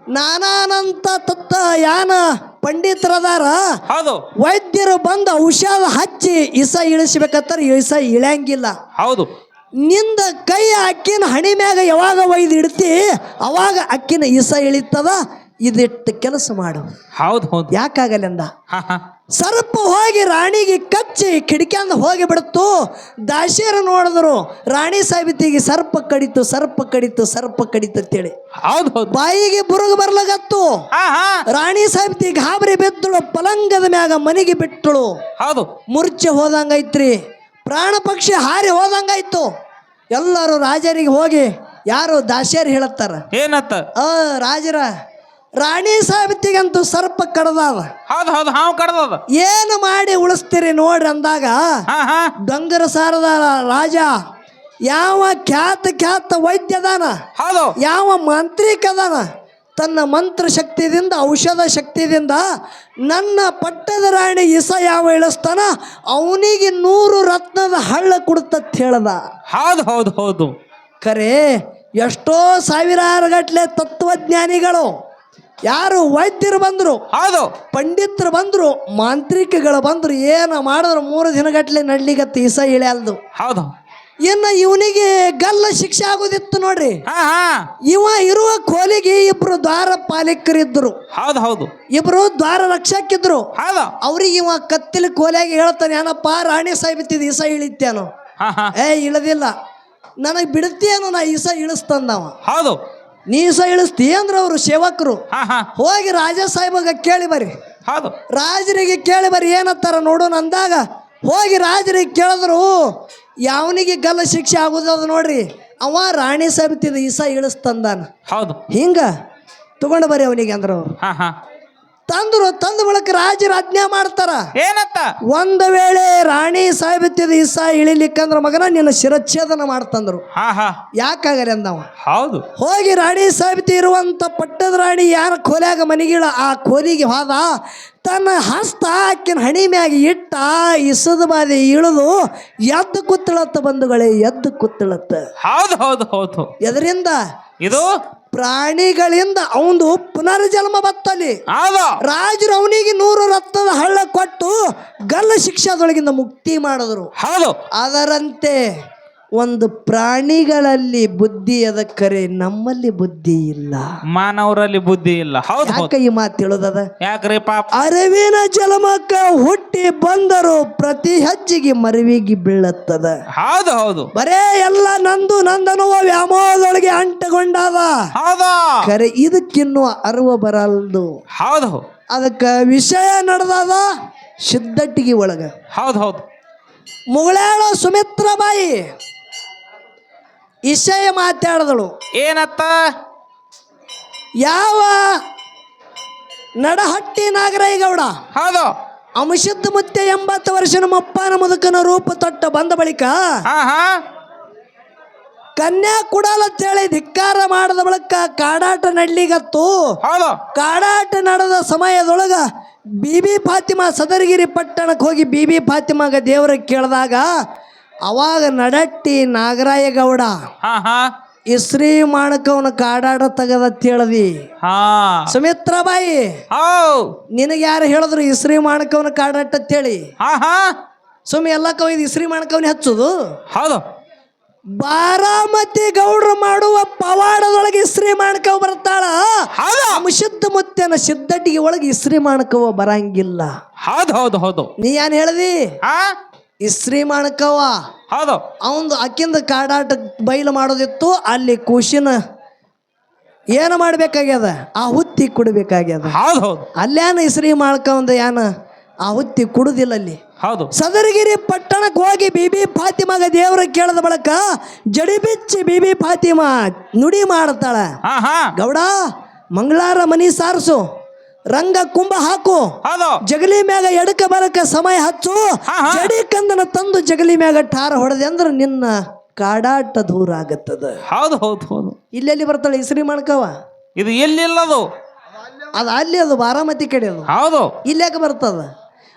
ನಾನಾನಂತ ತತ್ತ ಯಾನ ಪಂಡಿತರದಾರ. ಹೌದು. ವೈದ್ಯರು ಬಂದು ಔಷಧ ಹಚ್ಚಿ ಇಸ ಇಳಿಸ್ಬೇಕತ್ತಾರ ಇಸ ಇಳಿಯಂಗಿಲ್ಲ ಹೌದು. ನಿಂದ ಕೈ ಅಕ್ಕಿನ ಹಣಿ ಮ್ಯಾಗ ಯಾವಾಗ ಒಯ್ದು ಇಡ್ತಿ ಅವಾಗ ಅಕ್ಕಿನ ಇಸ ಇಳಿತದ ಇದಿಟ್ಟು ಕೆಲಸ ಮಾಡು. ಹೌದು ಹೌದು. ಯಾಕಾಗಲ್ಲ ಅಂದ ಸರ್ಪ ಹೋಗಿ ರಾಣಿಗೆ ಕಚ್ಚಿ ಕಿಡಿಕ್ಯಾಂದ ಹೋಗಿ ಬಿಡ್ತು. ದಾಸೇರು ನೋಡಿದ್ರು ರಾಣಿ ಸಾಬಿತಿಗೆ ಸರ್ಪ ಕಡಿತು ಸರ್ಪ ಕಡಿತು ಸರ್ಪ ಕಡಿತು ಅಂತೇಳಿ. ಹೌದು ಹೌದು. ಬಾಯಿಗೆ ಬುರುಗು ಬರ್ಲಾಗತ್ತು ಹಾ ಹಾ. ರಾಣಿ ಸಾಬಿತಿ ಗಾಬರಿ ಬಿದ್ದಳು ಪಲಂಗದ ಮ್ಯಾಗ ಮನೆಗೆ ಬಿಟ್ಟಳು. ಹೌದು. ಮುರ್ಚೆ ಹೋದಂಗೈತ್ರಿ ಪ್ರಾಣ ಪಕ್ಷಿ ಹಾರಿ ಹೋದಂಗಾಯ್ತು. ಎಲ್ಲರೂ ರಾಜರಿಗೆ ಹೋಗಿ ಯಾರು ದಾಶಿಯರು ಹೇಳತ್ತಾರ? ಏನತ್ತ? ಆ ರಾಜರ ರಾಣಿ ಸಾಬಿತಿಗಂತೂ ಸರ್ಪ ಕಡದಾದ. ಹೌದು ಹೌದು ಹಾವು ಕಡದದ. ಏನು ಮಾಡಿ ಉಳಿಸ್ತೀರಿ ನೋಡ್ರಿ ಅಂದಾಗ ಹಾ ಹಾ. ಡಂಗರ ಸಾರದ ರಾಜ ಯಾವ ಖ್ಯಾತ ಖ್ಯಾತ ವೈದ್ಯದಾನ ಹೌದು. ಯಾವ ಮಾಂತ್ರಿಕದಾನ ತನ್ನ ಮಂತ್ರ ಶಕ್ತಿಯಿಂದ ಔಷಧ ಶಕ್ತಿಯಿಂದ ನನ್ನ ಪಟ್ಟದ ರಾಣಿ ಇಸ ಯಾವ ಇಳಿಸ್ತಾನ ಅವನಿಗೆ ನೂರು ರತ್ನದ ಹಳ್ಳ ಕೊಡುತ್ತತ್ ಹೇಳದ. ಹೌದು ಹೌದು ಹೌದು. ಖರೆ ಎಷ್ಟೋ ಸಾವಿರಾರು ಗಟ್ಲೆ ತತ್ವಜ್ಞಾನಿಗಳು ಯಾರು ವೈದ್ಯರು ಬಂದರು ಹೌದು. ಪಂಡಿತರು ಬಂದರು ಮಾಂತ್ರಿಕಗಳು ಬಂದರು ಏನು ಮಾಡಿದ್ರು ಮೂರು ದಿನಗಟ್ಲೆ ನಡ್ಲಿಗತ್ತ ಇಸ ಇಳಿಯಲ್ದು. ಹೌದು. ಇನ್ನು ಇವನಿಗೆ ಗಲ್ಲ ಶಿಕ್ಷೆ ಆಗೋದಿತ್ತು ನೋಡ್ರಿ. ಹಾ ಹಾ. ಇವ ಇರುವ ಕೋಲಿಗೆ ಇಬ್ರು ದ್ವಾರ ಪಾಲಕರಿದ್ರು ಹೌದು ಹೌದು. ಇಬ್ರು ದ್ವಾರ ರಕ್ಷಕಿದ್ರು. ಹೌದು. ಅವ್ರಿಗೆ ಇವ ಕತ್ತಿಲಿ ಕೋಲಿಯಾಗಿ ಹೇಳ್ತಾನೆ ಏನಪ್ಪ ರಾಣಿ ಸಾಯ್ಬಿತ್ತಿದ್ ಇಸ ಇಳಿತೇನು ಹಾ ಹಾ. ಏ ಇಳದಿಲ್ಲ. ನನಗೆ ಬಿಡುತ್ತೇನು ನಾ ಇಸ ಇಳಿಸ್ತಂದವ. ಹೌದು. ನೀ ಸಹ ಅಂದ್ರೆ ಅವರು ಸೇವಕರು. ಹಾ ಹಾ. ಹೋಗಿ ರಾಜ ಸಾಹೇಬಾಗ ಕೇಳಿ ಬರ್ರಿ. ಹೌದು. ರಾಜರಿಗೆ ಕೇಳಿ ಬರ್ರಿ ಏನತ್ತಾರ ನೋಡೋಣ ಅಂದಾಗ ಹೋಗಿ ರಾಜರಿಗೆ ಕೇಳಿದ್ರು ಯಾವನಿಗೆ ಗಲ್ಲ ಶಿಕ್ಷೆ ಆಗುದದ ನೋಡ್ರಿ. ಅವ ರಾಣಿ ಸಾಬಿತಿದ ಈಸ ಇಳಿಸ್ತಂದಾನ ಹೌದು. ಹಿಂಗ ತಗೊಂಡು ಬರ್ರಿ ಅವನಿಗೆ ಅಂದ್ರೆ. ಅವ್ರು ಹಾ ಹಾ. ತಂದ್ರು ತಂದ ಬಳಕ ರಾಜರ ಆಜ್ಞೆ ಮಾಡ್ತಾರ. ಏನತ್ತ ಒಂದು ವೇಳೆ ರಾಣಿ ಸಾಹಿತ್ಯದ ಇಸ ಇಳಿಲಿಕ್ಕಂದ್ರ ಮಗನ ನಿನ್ನ ಶಿರಚ್ಛೇದನ ಮಾಡ್ತಂದ್ರು. ಯಾಕಾಗರಿ ಅಂದವ? ಹೌದು. ಹೋಗಿ ರಾಣಿ ಸಾಹಿತ್ಯ ಇರುವಂತ ಪಟ್ಟದ ರಾಣಿ ಯಾರ ಕೋಲ್ಯಾಗ ಮನಿಗಿಳ ಆ ಕೋಲಿಗೆ ಹೋದ. ತನ್ನ ಹಸ್ತ ಆಕಿನ ಹಣಿ ಮ್ಯಾಗ ಇಟ್ಟ ಇಸದ ಬಾದಿ ಇಳಿದು ಎದ್ದು ಕುತ್ತಳತ್ತ ಬಂಧುಗಳೇ ಎದ್ದು ಕುತ್ತಳತ್ತ. ಹೌದು ಹೌದು ಹೌದು. ಎದರಿಂದ? ಇದು ಪ್ರಾಣಿಗಳಿಂದ ಅವಂದು ಪುನರ್ಜನ್ಮ ಬತ್ತಲ್ಲಿ ರಾಜರು ಅವನಿಗೆ ನೂರು ರತ್ನದ ಹಳ್ಳ ಕೊಟ್ಟು ಗಲ್ಲ ಶಿಕ್ಷಾದೊಳಗಿಂದ ಮುಕ್ತಿ ಮಾಡಿದ್ರು. ಹೌದು. ಅದರಂತೆ ಒಂದು ಪ್ರಾಣಿಗಳಲ್ಲಿ ಬುದ್ಧಿ ಅದಕ್ಕರೆ ನಮ್ಮಲ್ಲಿ ಬುದ್ಧಿ ಇಲ್ಲ. ಮಾನವರಲ್ಲಿ ಬುದ್ಧಿ ಇಲ್ಲ. ಹೌದು ಹೌದು. ಈ ಮಾತು ತಿಳಿದದ ಯಾಕ್ರಿ ಪಾಪ? ಅರಿವಿನ ಜಲಮಕ್ಕ ಹುಟ್ಟಿ ಬಂದರು ಪ್ರತಿ ಹೆಜ್ಜೆಗೆ ಮರವಿಗೆ ಬೀಳತ್ತದ. ಹೌದು ಹೌದು. ಬರೇ ಎಲ್ಲ ನಂದು ನಂದನುವ ವ್ಯಾಮೋಹದೊಳಗೆ ಅಂಟಗೊಂಡಾವ ಹೌದಾ? ಖರೆ ಇದಕ್ಕಿನ್ನೂ ಅರಿವು ಬರಲ್ದು. ಹೌದು ಅದಕ್ಕೆ ವಿಷಯ ನಡೆದದ ಸಿದ್ದಟ್ಟಿಗೆ ಒಳಗ. ಹೌದು ಹೌದು. ಮುಗಳಾಳ ಸುಮಿತ್ರಬಾಯಿ ಇಷಯ ಮಾತಾಡಿದಳು. ಏನತ್ತ? ಯಾವ ನಡಹಟ್ಟಿ ನಾಗರಾಯಗೌಡ ಹೌದು. ಅಂಶದ ಮುತ್ತೆ ಎಂಬತ್ತು ವರ್ಷ ನಮ್ಮ ಅಪ್ಪನ ಮುದುಕನ ರೂಪ ತೊಟ್ಟ ಬಂದ ಬಳಿಕ ಕನ್ಯಾ ಕನ್ಯಾ ಕುಡಾಲಂತೇಳಿ ಧಿಕ್ಕಾರ ಮಾಡದ ಬಳಿಕ ಕಾಡಾಟ ನಡ್ಲಿಗತ್ತು. ಹೌದು. ಕಾಡಾಟ ನಡೆದ ಸಮಯದೊಳಗ ಬಿಬಿ ಫಾತಿಮಾ ಸದರಗಿರಿ ಪಟ್ಟಣಕ್ಕೆ ಹೋಗಿ ಬಿಬಿ ಫಾತಿಮಾಗ ದೇವರ ಕೇಳಿದಾಗ ಅವಾಗ ನಡಟ್ಟಿ ನಾಗರಾಯ ಗೌಡ ಹಾ. ಇಸ್ರಿ ಮಾಡಕವನ ಕಾಡಾಡ ತೆಗದ ತಿಳದಿ ಹಾ. ಸುಮಿತ್ರಾಬಾಯಿ ಹೌ. ನಿನಗೆ ಯಾರು ಹೇಳಿದ್ರು ಇಸ್ರಿ ಮಾಡಕವನ ಕಾಡಾಟ ಹೇಳಿ? ಹಾ ಹಾ. ಸುಮ್ಮನೆ ಎಲ್ಲ ಕವಿದ ಇಸ್ರಿ ಮಾಡಕವನ ಹಚ್ಚುದು? ಹೌದು. ಬಾರಾಮತಿ ಗೌಡ್ರು ಮಾಡುವ ಪವಾಡದೊಳಗೆ ಇಸ್ರಿ ಮಾಡ್ಕವ ಬರ್ತಾಳ? ಹೌದು. ಮುತ್ತಿನ ಮುತ್ತನ ಸಿದ್ದಟ್ಟಿಗೆ ಒಳಗೆ ಇಸ್ರಿ ಮಾಡ್ಕವ ಬರಂಗಿಲ್ಲ. ಹೌದು ಹೌದು ಹೌದು. ನೀ ಏನ್ ಹೇಳ್ದಿ? ಹಾ? ಇಸ್ರಿ ಮಾಡ್ಕವ ಹೌದು. ಅವಂದು ಅಕ್ಕಿಂದ ಕಾಡಾಟ ಬಯಲು ಮಾಡೋದಿತ್ತು ಅಲ್ಲಿ ಖುಷಿನ ಏನು ಮಾಡ್ಬೇಕಾಗ್ಯದ? ಆ ಹುತ್ತಿ ಕುಡಬೇಕಾಗ್ಯದ. ಹೌದು ಹೌದು. ಅಲ್ಲೇನ ಇಸ್ರಿ ಮಾಡ್ಕೊಂದ ಏನ ಆ ಹುತ್ತಿ ಕುಡುದಿಲ್ಲ ಅಲ್ಲಿ. ಹೌದು. ಸದರಗಿರಿ ಪಟ್ಟಣಕ್ಕೆ ಹೋಗಿ ಬಿಬಿ ಫಾತಿಮಾಗ ದೇವರ ಕೇಳದ ಬಳಕ ಜಡಿ ಬಿಚ್ಚಿ ಬಿಬಿ ಫಾತಿಮಾ ನುಡಿ ಮಾಡ್ತಾಳ. ಹಾ ಹಾ. ಗೌಡ ಮಂಗಳಾರ ಮನಿ ಸಾರಿಸು. ರಂಗ ಕುಂಭ ಹಾಕು. ಹೌದು. ಜಗಲಿ ಮ್ಯಾಗ ಎಡಕ ಬರಕ ಸಮಯ ಹಚ್ಚು. ಜಡಿ ಕಂದನ ತಂದು ಜಗಲಿ ಮ್ಯಾಗ ಠಾರ ಹೊಡೆದೆ ಅಂದ್ರೆ ನಿನ್ನ ಕಾಡಾಟ ದೂರ ಆಗತ್ತದ. ಹೌದು ಹೌದು ಹೌದು. ಇಲ್ಲೆಲ್ಲಿ ಬರ್ತಾಳೆ? ಇಸ್ರಿ ಮಾಡ್ಕವ? ಇದು ಎಲ್ಲಿಲ್ಲ ಅದು? ಅಲ್ಲಿ ಅದು ಬಾರಾಮತಿ ಕಡೆ ಅದು. ಹೌದು. ಇಲ್ಯಾಕೆ ಬರ್ತದ?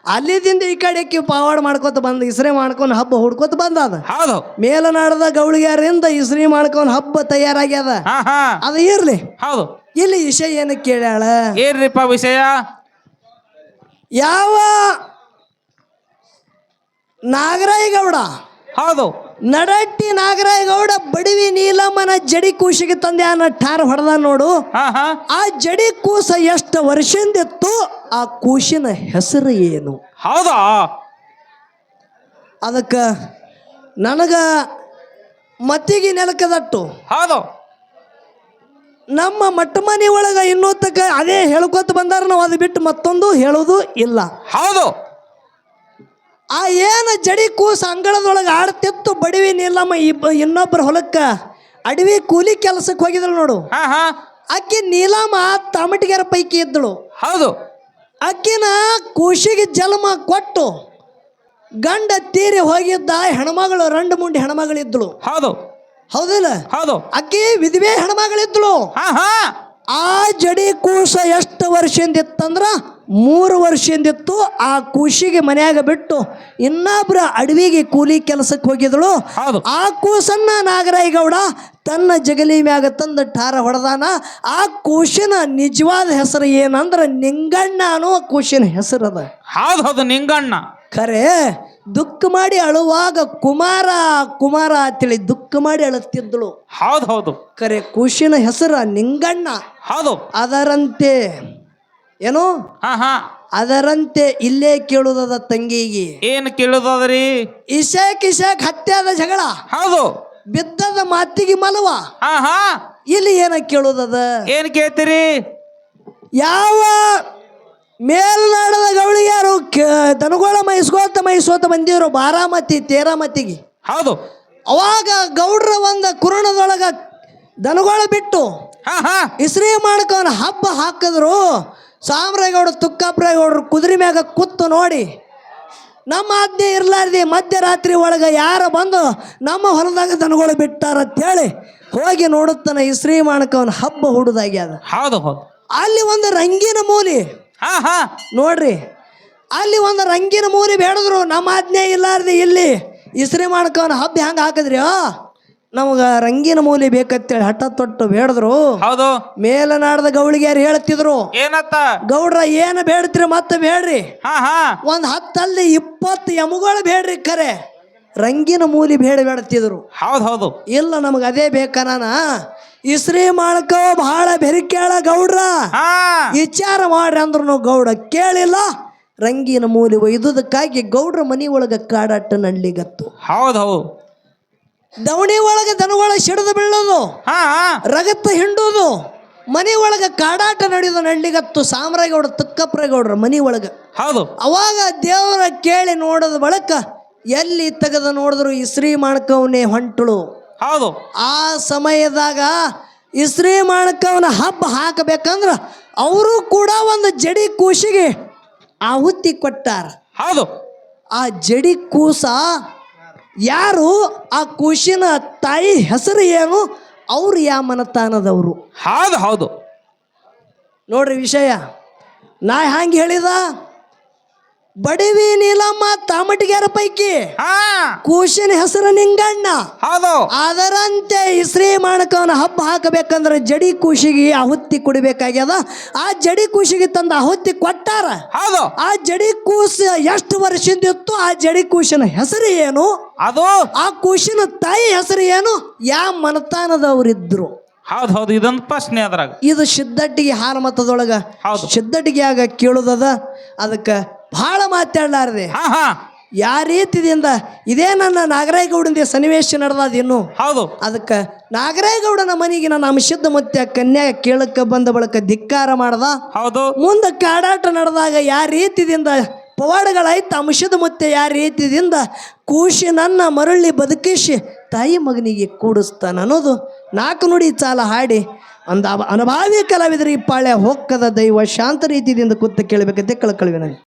ಅಲ್ಲಿದಿಂದ ಈ ಕಡೆಕ್ಕೆ ಪಾವಾಡ ಮಾಡ್ಕೊತ ಬಂದ ಇಸ್ರಿ ಮಾಡ್ಕೊಂಡು ಹಬ್ಬ ಹುಡ್ಕೊತ ಬಂದ ಅದ ಹೌದು. ಮೇಲನಾಡದ ಗೌಳಿಗಾರಿಂದ ಇಸ್ರಿ ಮಾಡ್ಕೊಂಡು ಹಬ್ಬ ತಯಾರಾಗ್ಯದ. ಅದ ಅದು ಇರ್ಲಿ. ಹೌದು. ಇಲ್ಲಿ ವಿಷಯ ಏನು ಕೇಳ್ಯಾಳ? ಏನ್ರಿಪ್ಪ ವಿಷಯ? ಯಾವ ನಾಗರಾಯಗೌಡ ಹೌದು. ನಡಟ್ಟಿ ನಾಗರಾಯಗೌಡ ಬಡವಿ ನೀಲಮ್ಮನ ಜಡಿ ಕೂಸಿಗೆ ತಂದೆ ಅನ್ನ ಠಾರ್ ಹೊಡೆದ ನೋಡು. ಹಾ ಹಾ. ಆ ಜಡಿ ಕೂಸ ಎಷ್ಟು ವರ್ಷದಿಂದಿತ್ತು ಆ ಕೂಸಿನ ಹೆಸರು ಏನು? ಹೌದಾ? ಅದಕ್ಕೆ ನನಗ ಮತ್ತಿಗೆ ನೆಲಕದಟ್ಟು. ಹೌದು. ನಮ್ಮ ಮಟ್ಟ ಮನೆ ಒಳಗೆ ಇನ್ನೂ ತಕ ಅದೇ ಹೇಳ್ಕೊತ ಬಂದಾರ ನಾವು ಅದು ಬಿಟ್ಟು ಮತ್ತೊಂದು ಹೇಳೋದು ಇಲ್ಲ. ಹೌದು. ಆ ಏನು ಜಡಿ ಕೂಸ ಅಂಗಳದೊಳಗೆ ಆಡ್ತಿತ್ತು ಬಡವಿ ನಿಲ್ಲಮ್ಮ ಇಬ್ಬ ಇನ್ನೊಬ್ಬರ ಹೊಲಕ್ಕೆ ಅಡವಿ ಕೂಲಿ ಕೆಲಸಕ್ಕೆ ಹೋಗಿದ್ರು ನೋಡು. ಹಾ ಹಾ. ಅಕ್ಕಿ ನೀಲಮ್ಮ ತಮಟಿಗೆರ ಪೈಕಿ ಇದ್ದಳು. ಹೌದು. ಅಕ್ಕಿನ ಕೂಸಿಗೆ ಜನ್ಮ ಕೊಟ್ಟು ಗಂಡ ತೀರಿ ಹೋಗಿದ್ದ ಹೆಣ್ಮಗಳು ರಂಡು ಮುಂಡಿ ಹೆಣ್ಮಗಳಿದ್ದಳು. ಹೌದು. ಹೌದಿಲ್ಲ ಹೌದು. ಅಕ್ಕಿ ವಿಧವೆ ಹೆಣ್ಮಗಳಿದ್ದಳು ಹಾ ಹಾ. ಆ ಜಡಿ ಕೂಸ ಎಷ್ಟು ವರ್ಷದಿಂದ ಇತ್ತಂದ್ರ ಮೂರು ವರ್ಷದಿಂದ ಇತ್ತು ಆ ಕೂಸಿಗೆ ಮನೆಯಾಗ ಬಿಟ್ಟು ಇನ್ನೊಬ್ರ ಅಡವಿಗೆ ಕೂಲಿ ಕೆಲಸಕ್ಕೆ ಹೋಗಿದಳು ಹೌದು. ಆ ಕೂಸನ್ನ ನಾಗರಾಯಗೌಡ ತನ್ನ ಜಗಲಿ ಮ್ಯಾಗ ತಂದು ಠಾರ ಹೊಡೆದಾನ. ಆ ಕೂಸಿನ ನಿಜವಾದ ಹೆಸರು ಏನಂದ್ರ ನಿಂಗಣ್ಣ ಅನ್ನೋ ಕೂಸಿನ ಹೆಸರದ ಹೌದು ಹೌದು ನಿಂಗಣ್ಣ. ಖರೆ ದುಃಖ ಮಾಡಿ ಅಳುವಾಗ ಕುಮಾರ ಕುಮಾರ ಅಂತೇಳಿ ದುಃಖ ಮಾಡಿ ಅಳುತ್ತಿದ್ದಳು ಹೌದು ಹೌದು. ಖರೆ ಖುಷಿನ ಹೆಸರ ನಿಂಗಣ್ಣ. ಹೌದು. ಅದರಂತೆ ಏನು? ಹಾ ಹಾ. ಅದರಂತೆ ಇಲ್ಲೇ ಕೇಳುವುದದ ತಂಗಿಗೆ. ಏನು ಕೇಳುದಾದ್ರಿ? ಇಶಾಕ್ ಇಶಾಕ್ ಹತ್ಯಾದ ಜಗಳ. ಹೌದು. ಬಿದ್ದದ ಮಾತಿಗೆ ಮಲವ. ಹಾ ಹಾ. ಇಲ್ಲಿ ಏನ ಕೇಳುವುದದ ಏನ್ ಕೇಳ್ತೀರಿ? ಯಾವ ಮೇಲ್ನಾಡದ ಗೌಳಿಗ್ಯಾರು ದನಗೋಳ ಮೈಸ್ಕೋತ ಮೈಸ್ಕೋತ ಬಂದಿದ್ರು ಬಾರಾಮತಿ ತೇರಾಮತಿಗೆ. ಹೌದು. ಅವಾಗ ಗೌಡ್ರ ಒಂದ ಕುರಣದೊಳಗ ದನಗೋಳ ಬಿಟ್ಟು ಇಸ್ರಿ ಮಾಡ್ಕೊಂಡು ಹಬ್ಬ ಹಾಕಿದ್ರು. ಸಾಮ್ರಾಯಗೌಡ ತುಕ್ಕಪ್ರಾಯಗೌಡ್ರು ಕುದುರೆ ಮ್ಯಾಗ ಕುತ್ತು ನೋಡಿ ನಮ್ಮ ಆಜ್ಞೆ ಇರ್ಲಾರ್ದೆ ಮಧ್ಯರಾತ್ರಿ ಒಳಗೆ ಯಾರ ಬಂದು ನಮ್ಮ ಹೊಲದಾಗ ದನಗಳು ಬಿಟ್ಟಾರ ಅಂತೇಳಿ ಹೋಗಿ ನೋಡುತ್ತಾನೆ ಇಸ್ರಿ ಮಾಡ್ಕವನ ಹಬ್ಬ ಹುಡುದಾಗ್ಯದ. ಹೌದು ಹೌದು. ಅಲ್ಲಿ ಒಂದು ರಂಗಿನ ಮೂಲಿ ಹಾ ಹಾ. ನೋಡ್ರಿ ಅಲ್ಲಿ ಒಂದು ರಂಗಿನ ಮೂರಿ ಬೇಡದ್ರು ನಮ್ಮ ಆಜ್ಞೆ ಇಲ್ಲಾರ್ದೆ ಇಲ್ಲಿ ಇಸ್ರಿ ಮಾಡ್ಕೊಂಡು ಹಬ್ಬ ಹೆಂಗೆ ಹಾಕಿದ್ರಿ ನಮ್ಗೆ ರಂಗಿನ ಮೂಲಿ ಬೇಕಂತೇಳಿ ಹಠ ತೊಟ್ಟು ಬೇಡದ್ರು. ಹೌದು. ಮೇಲನಾಡದ ಗೌಳಿಗೆ ಯಾರು ಹೇಳ್ತಿದ್ರು. ಏನತ್ತ? ಗೌಡ್ರ ಏನು ಬೇಡ್ತೀರಿ ಮತ್ತೆ ಬೇಡ್ರಿ. ಹಾ ಹಾ. ಒಂದು ಹತ್ತಲ್ಲಿ ಇಪ್ಪತ್ತು ಎಮುಗಳು ಬೇಡ್ರಿ ಖರೆ. ರಂಗಿನ ಮೂಲಿ ಬೇಡ ಬೇಡ್ತಿದ್ರು. ಹೌದು ಹೌದು. ಇಲ್ಲ ನಮಗೆ ಅದೇ ಬೇಕನಾನ ಇಸ್ರಿ ಮಾಡ್ಕ ಬಹಳ ಬೆರಿಕೇಳ ಗೌಡ್ರ. ವಿಚಾರ ಮಾಡ್ರಿ ಅಂದ್ರು ಗೌಡ ಕೇಳಿಲ್ಲ. ರಂಗಿನ ಮೂಲಿ ಒಯ್ದುದಕ್ಕಾಗಿ ಗೌಡ್ರ ಮನಿ ಒಳಗ ಕಾಡಾಟ ನಡ್ಲಿಗತ್ತು. ಹೌದು ಹೌದು. ದವಣಿ ಒಳಗೆ ದನಗಳ ಸಿಡಿದು ಬೀಳೋದು. ರಗತ್ತ ಹಿಂಡೋದು. ಮನಿ ಒಳಗೆ ಕಾಡಾಟ ನಡೆಯೋದು ನಡ್ಲಿಗತ್ತು ಸಾಮ್ರಾಯಗೌಡ ತುಕ್ಕಪ್ರೇಗೌಡ್ರ ಮನಿ ಒಳಗೆ. ಹೌದು. ಅವಾಗ ದೇವರ ಕೇಳಿ ನೋಡದ ಬಳಕ ಎಲ್ಲಿ ತೆಗೆದು ನೋಡಿದ್ರು ಇಸ್ರಿ ಮಾಡ್ಕವನೇ ಹೊಂಟಳು. ಹೌದು. ಆ ಸಮಯದಾಗ ಇಸ್ರೇ ಮಾಡ್ಕವನ ಹಬ್ಬ ಹಾಕಬೇಕಂದ್ರ ಅವರು ಕೂಡ ಒಂದು ಜಡಿ ಕೂಸಿಗೆ ಆಹುತಿ ಕೊಟ್ಟಾರ. ಹೌದು. ಆ ಜಡಿ ಕೂಸ ಯಾರು ಆ ಕೂಸಿನ ತಾಯಿ ಹೆಸರು ಏನು ಅವ್ರು ಯಾವ ಮನತಾನದವರು ಹೌದು ಹೌದು. ನೋಡ್ರಿ ವಿಷಯ. ನಾ ಹ್ಯಾಂಗೆ ಹೇಳಿದ? ಬಡವಿ ನೀಲಮ್ಮ ತಾಮಟಿಗೆರ ಪೈಕಿ ಹಾ. ಕೂಶಿನ ಹೆಸರು ನಿಂಗಣ್ಣ. ಹೌದು. ಅದರಂತೆ ಇಸ್ರಿ ಮಾಡಕವನ ಹಬ್ಬ ಹಾಕಬೇಕಂದ್ರೆ ಜಡಿ ಕೂಶಿಗೆ ಆಹುತಿ ಕುಡಿಬೇಕಾಗ್ಯದ. ಆ ಜಡಿ ಕೂಶಿಗೆ ತಂದ ಆಹುತಿ ಕೊಟ್ಟಾರ. ಹೌದು. ಆ ಜಡಿ ಕೂಸ ಎಷ್ಟು ವರ್ಷದಿಂದ ಇತ್ತು ಆ ಜಡಿ ಕೂಶಿನ ಹೆಸರು ಏನು? ಅದು. ಆ ಕೂಶಿನ ತಾಯಿ ಹೆಸರು ಏನು? ಯಾವ ಮನತಾನದವರಿದ್ರು. ಹೌದು ಹೌದು. ಇದೊಂದು ಪ್ರಶ್ನೆ ಅದ್ರಾಗ. ಇದು ಸಿದ್ದಟ್ಟಿಗೆ ಹಾಲ ಮತದೊಳಗ ಹೌದು. ಸಿದ್ದಟ್ಟಿಗೆ ಆಗ ಕೇಳುದದ. ಅದಕ್ಕೆ ಬಹಳ ಮಾತಾಡ್ಲಾರ್ದೆ. ಯಾವ ರೀತಿದಿಂದ ಇದೇ ನನ್ನ ನಾಗರಾಯಗೌಡಂದೇ ಸನ್ನಿವೇಶ ನಡೆದಾದ ಇನ್ನು. ಹೌದು. ಅದಕ್ಕೆ ನಾಗರಾಯಗೌಡನ ಮನೆಗೆ ನನ್ನ ಅಂಶದ ಮತ್ತೆ ಕನ್ಯಾ ಕೇಳಕ್ಕೆ ಬಂದ ಬಳಿಕ ಧಿಕ್ಕಾರ ಮಾಡ್ದ. ಹೌದು. ಮುಂದೆ ಕಾಡಾಟ ನಡೆದಾಗ ಯಾ ರೀತಿದಿಂದ ಪವಾಡಗಳಾಯ್ತು ಅಂಶದ ಮತ್ತೆ ಯಾವ ರೀತಿದಿಂದ ಕೂಶಿ ನನ್ನ ಮರಳಿ ಬದುಕಿಸಿ ತಾಯಿ ಮಗನಿಗೆ ಕೂಡಿಸ್ತಾನ ಅನ್ನೋದು ನಾಲ್ಕು ನುಡಿ ಚಾಲ ಹಾಡಿ ಅಂದ ಅನುಭಾವಿ ಕಲಾವಿದರಿಗೆ ಪಾಳ್ಯ ಹೊಕ್ಕದ ದೈವ ಶಾಂತ ರೀತಿಯಿಂದ ಕೂತು ಕೇಳಬೇಕಂತೆ ಕಳ್ಕಳ್ವಿ ನನಗೆ